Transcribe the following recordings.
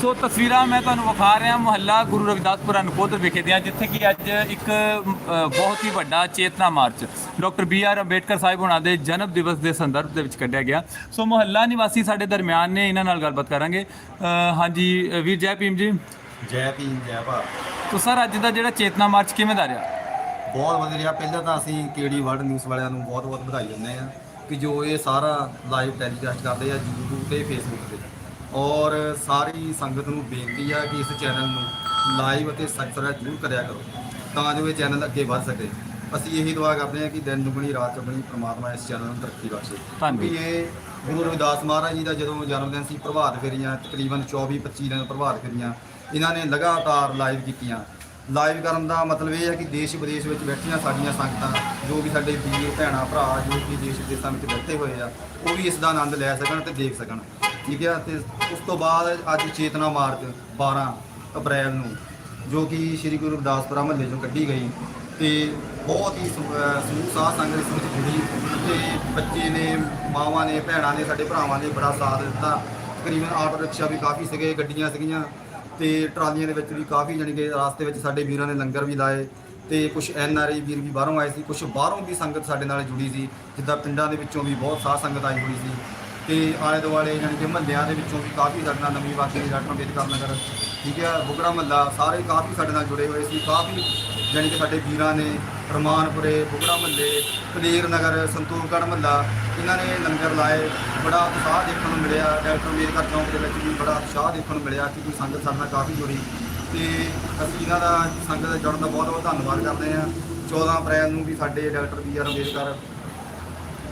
ਸੋ ਤਸਵੀਰਾਂ ਮੈਂ ਤੁਹਾਨੂੰ ਵਿਖਾ ਰਿਹਾ ਮੁਹੱਲਾ ਗੁਰੂ ਰਵਿਦਾਸਪੁਰਾ ਨਕੋਦਰ ਵਿਖੇ ਦੀਆਂ ਜਿੱਥੇ ਕਿ ਅੱਜ ਇੱਕ ਬਹੁਤ ਹੀ ਵੱਡਾ ਚੇਤਨਾ march doctor B R Ambedkar Sahib ਹੁਣਾਂ ਦੇ ਜਨਮ ਦਿਵਸ ਦੇ ਸੰਦਰਭ ਦੇ ਵਿੱਚ ਕੱਢਿਆ ਗਿਆ। ਸੋ ਮੁਹੱਲਾ ਨਿਵਾਸੀ ਸਾਡੇ ਦਰਮਿਆਨ ਨੇ ਇਹਨਾਂ ਨਾਲ ਗੱਲਬਾਤ ਕਰਾਂਗੇ। ਹਾਂਜੀ ਵੀਰ ਜੈ ਭੀਮ ਜੀ। ਜੈ ਭੀਮ ਜੈ ਭਾਰਤ। ਸੋ ਸਰ ਅੱਜ ਦਾ ਜਿਹੜਾ ਚੇਤਨਾ ਮਾਰਚ ਕਿਵੇਂ ਦਾ ਰਿਹਾ? ਬਹੁਤ ਵਧੀਆ ਰਿਹਾ। ਪਹਿਲਾਂ ਤਾਂ ਅਸੀਂ ਕੇਡੀ ਵਰਲਡ ਨਿਊਜ਼ ਵਾਲਿਆਂ ਨੂੰ ਬਹੁਤ ਬਹੁਤ ਵਧਾਈ ਦਿੰਦੇ ਆ ਕਿ ਜੋ ਇਹ ਸਾਰਾ ਲਾਈਵ ਟੈਲੀਕਾਸਟ ਕਰਦੇ ਆ YouTube ਤੇ Facebook ਤੇ। ਔਰ ਸਾਰੀ ਸੰਗਤ ਨੂੰ ਬੇਨਤੀ ਆ ਕਿ ਇਸ ਚੈਨਲ ਨੂੰ ਲਾਈਵ ਅਤੇ ਸਬਸਕ੍ਰਾਈਬ ਜ਼ਰੂਰ ਕਰਿਆ ਕਰੋ ਤਾਂ ਜੋ ਇਹ ਚੈਨਲ ਅੱਗੇ ਵੱਧ ਸਕੇ। ਅਸੀਂ ਇਹੀ ਦੁਆ ਕਰਦੇ ਹਾਂ ਕਿ ਦਿਨ ਦੁਗਣੀ ਰਾਤ ਚੌਗਣੀ ਪ੍ਰਮਾਤਮਾ ਇਸ ਚੈਨਲ ਨੂੰ ਤਰੱਕੀ ਬਖਸ਼ੇ। ਧੰਨਵਾਦ। ਇਹ ਗੁਰੂ ਰਵਿਦਾਸ ਮਹਾਰਾਜ ਜੀ ਦਾ ਜਦੋਂ ਜਨਮ ਦਿਨ ਸੀ ਪ੍ਰਭਾਤ ਫੇਰੀਆਂ ਤਕਰੀਬਨ 24 25 ਦਿਨ ਪ੍ਰਭਾਤ ਫੇਰੀਆਂ ਇਹਨਾਂ ਨੇ ਲਗਾਤਾਰ ਲਾਈਵ ਕੀਤੀਆਂ। ਲਾਈਵ ਕਰਨ ਦਾ ਮਤਲਬ ਇਹ ਹੈ ਕਿ ਦੇਸ਼ ਵਿਦੇਸ਼ ਵਿੱਚ ਬੈਠੀਆਂ ਸਾਡੀਆਂ ਸੰਗਤਾਂ ਜੋ ਵੀ ਸਾਡੇ ਵੀਰ ਭੈਣਾਂ ਭਰਾ ਜੋ ਕਿ ਦੇਸ਼ ਵਿਦੇਸ਼ਾਂ ਵਿੱਚ ਬੈਠੇ ਹੋਏ ਆ ਉਹ ਵੀ ਇਸ ਦਾ ਆਨੰਦ ਲੈ ਸਕਣ ਤੇ ਦੇਖ ਸਕਣ। ਠੀਕ ਹੈ ਤੇ ਉਸ ਤੋਂ ਬਾਅਦ ਅੱਜ ਚੇਤਨਾ ਮਾਰਚ 12 ਅਪ੍ਰੈਲ ਨੂੰ, ਜੋ ਕਿ ਸ੍ਰੀ ਗੁਰੂ ਰਵਿਦਾਸਪੁਰਾ ਮਹੱਲੇ ਚੋਂ ਕੱਢੀ ਗਈ ਤੇ ਬਹੁਤ ਹੀ ਸਮੂ- ਸਮੂਹ ਸਾਧ ਸੰਗਤ ਇਸ ਵਿੱਚ ਜੁੜੀ ਤੇ ਬੱਚੇ ਨੇ, ਮਾਵਾਂ ਨੇ, ਭੈਣਾਂ ਨੇ, ਸਾਡੇ ਭਰਾਵਾਂ ਨੇ ਬੜਾ ਸਾਥ ਦਿੱਤਾ। ਤਕਰੀਬਨ ਆਟੋ ਰਿਕਸ਼ਾ ਵੀ ਕਾਫੀ ਸੀਗੇ, ਗੱਡੀਆਂ ਸੀਗੀਆਂ ਤੇ ਟਰਾਲੀਆਂ ਦੇ ਵਿੱਚ ਵੀ ਕਾਫੀ ਜਾਣੀ ਕਿ ਰਾਸਤੇ ਵਿੱਚ ਸਾਡੇ ਵੀਰਾਂ ਨੇ ਲੰਗਰ ਵੀ ਲਾਏ ਤੇ ਕੁਝ ਐਨ ਆਰ ਆਈ ਵੀਰ ਵੀ ਬਾਹਰੋਂ ਆਏ ਸੀ ਕੁਝ ਬਾਹਰੋਂ ਵੀ ਸੰਗਤ ਸਾਡੇ ਨਾਲ ਜੁੜੀ ਸੀ, ਜਿੱਦਾਂ ਪਿੰਡਾਂ ਦੇ ਵਿੱਚੋਂ ਵੀ ਬਹੁਤ ਸਾਧ ਸੰਗਤ ਆਈ ਹੋਈ ਸੀ। ਤੇ ਆਲੇ ਦੁਆਲੇ ਜਾਣੀ ਕਿ ਮਹੱਲਿਆਂ ਦੇ ਵਿੱਚੋਂ ਵੀ ਕਾਫੀ ਸਾਡੇ ਨਾਲ ਨਵੀਂ ਵਾਸੀ ਡਾਕਟਰ ਅੰਬੇਦਕਰ ਨਗਰ, ਠੀਕ ਹੈ ਬੁਗੜਾ ਮਹੱਲਾ, ਸਾਰੇ ਕਾਫੀ ਸਾਡੇ ਨਾਲ ਜੁੜੇ ਹੋਏ ਸੀ, ਕਾਫੀ ਜਾਣੀ ਕਿ ਸਾਡੇ ਵੀਰਾਂ ਨੇ ਰਮਾਨਪੁਰੇ ਬੁਗੜਾ ਮਹੱਲੇ ਕਲੇਰ ਨਗਰ ਸੰਤੂਰਗੜ੍ਹ ਮਹੱਲਾ, ਇਹਨਾਂ ਨੇ ਲੰਗਰ ਲਾਏ, ਬੜਾ ਉਤਸ਼ਾਹ ਦੇਖਣ ਨੂੰ ਮਿਲਿਆ, ਡਾਕਟਰ ਅੰਬੇਦਕਰ ਚੌਂਕ ਦੇ ਵਿੱਚ ਵੀ ਬੜਾ ਉਤਸ਼ਾਹ ਦੇਖਣ ਨੂੰ ਮਿਲਿਆ ਕਿਉਂਕਿ ਸੰਗਤ ਸਾਡੇ ਨਾਲ ਕਾਫੀ ਜੁੜੀ। ਤੇ ਅਸੀਂ ਇਹਨਾਂ ਦਾ ਸੰਗਤ ਦੇ ਜੁੜਨ ਦਾ ਬਹੁਤ ਬਹੁਤ ਧੰਨਵਾਦ ਕਰਦੇ ਹਾਂ। 14 ਅਪ੍ਰੈਲ ਨੂੰ ਵੀ ਸਾਡੇ doctor B R Ambedkar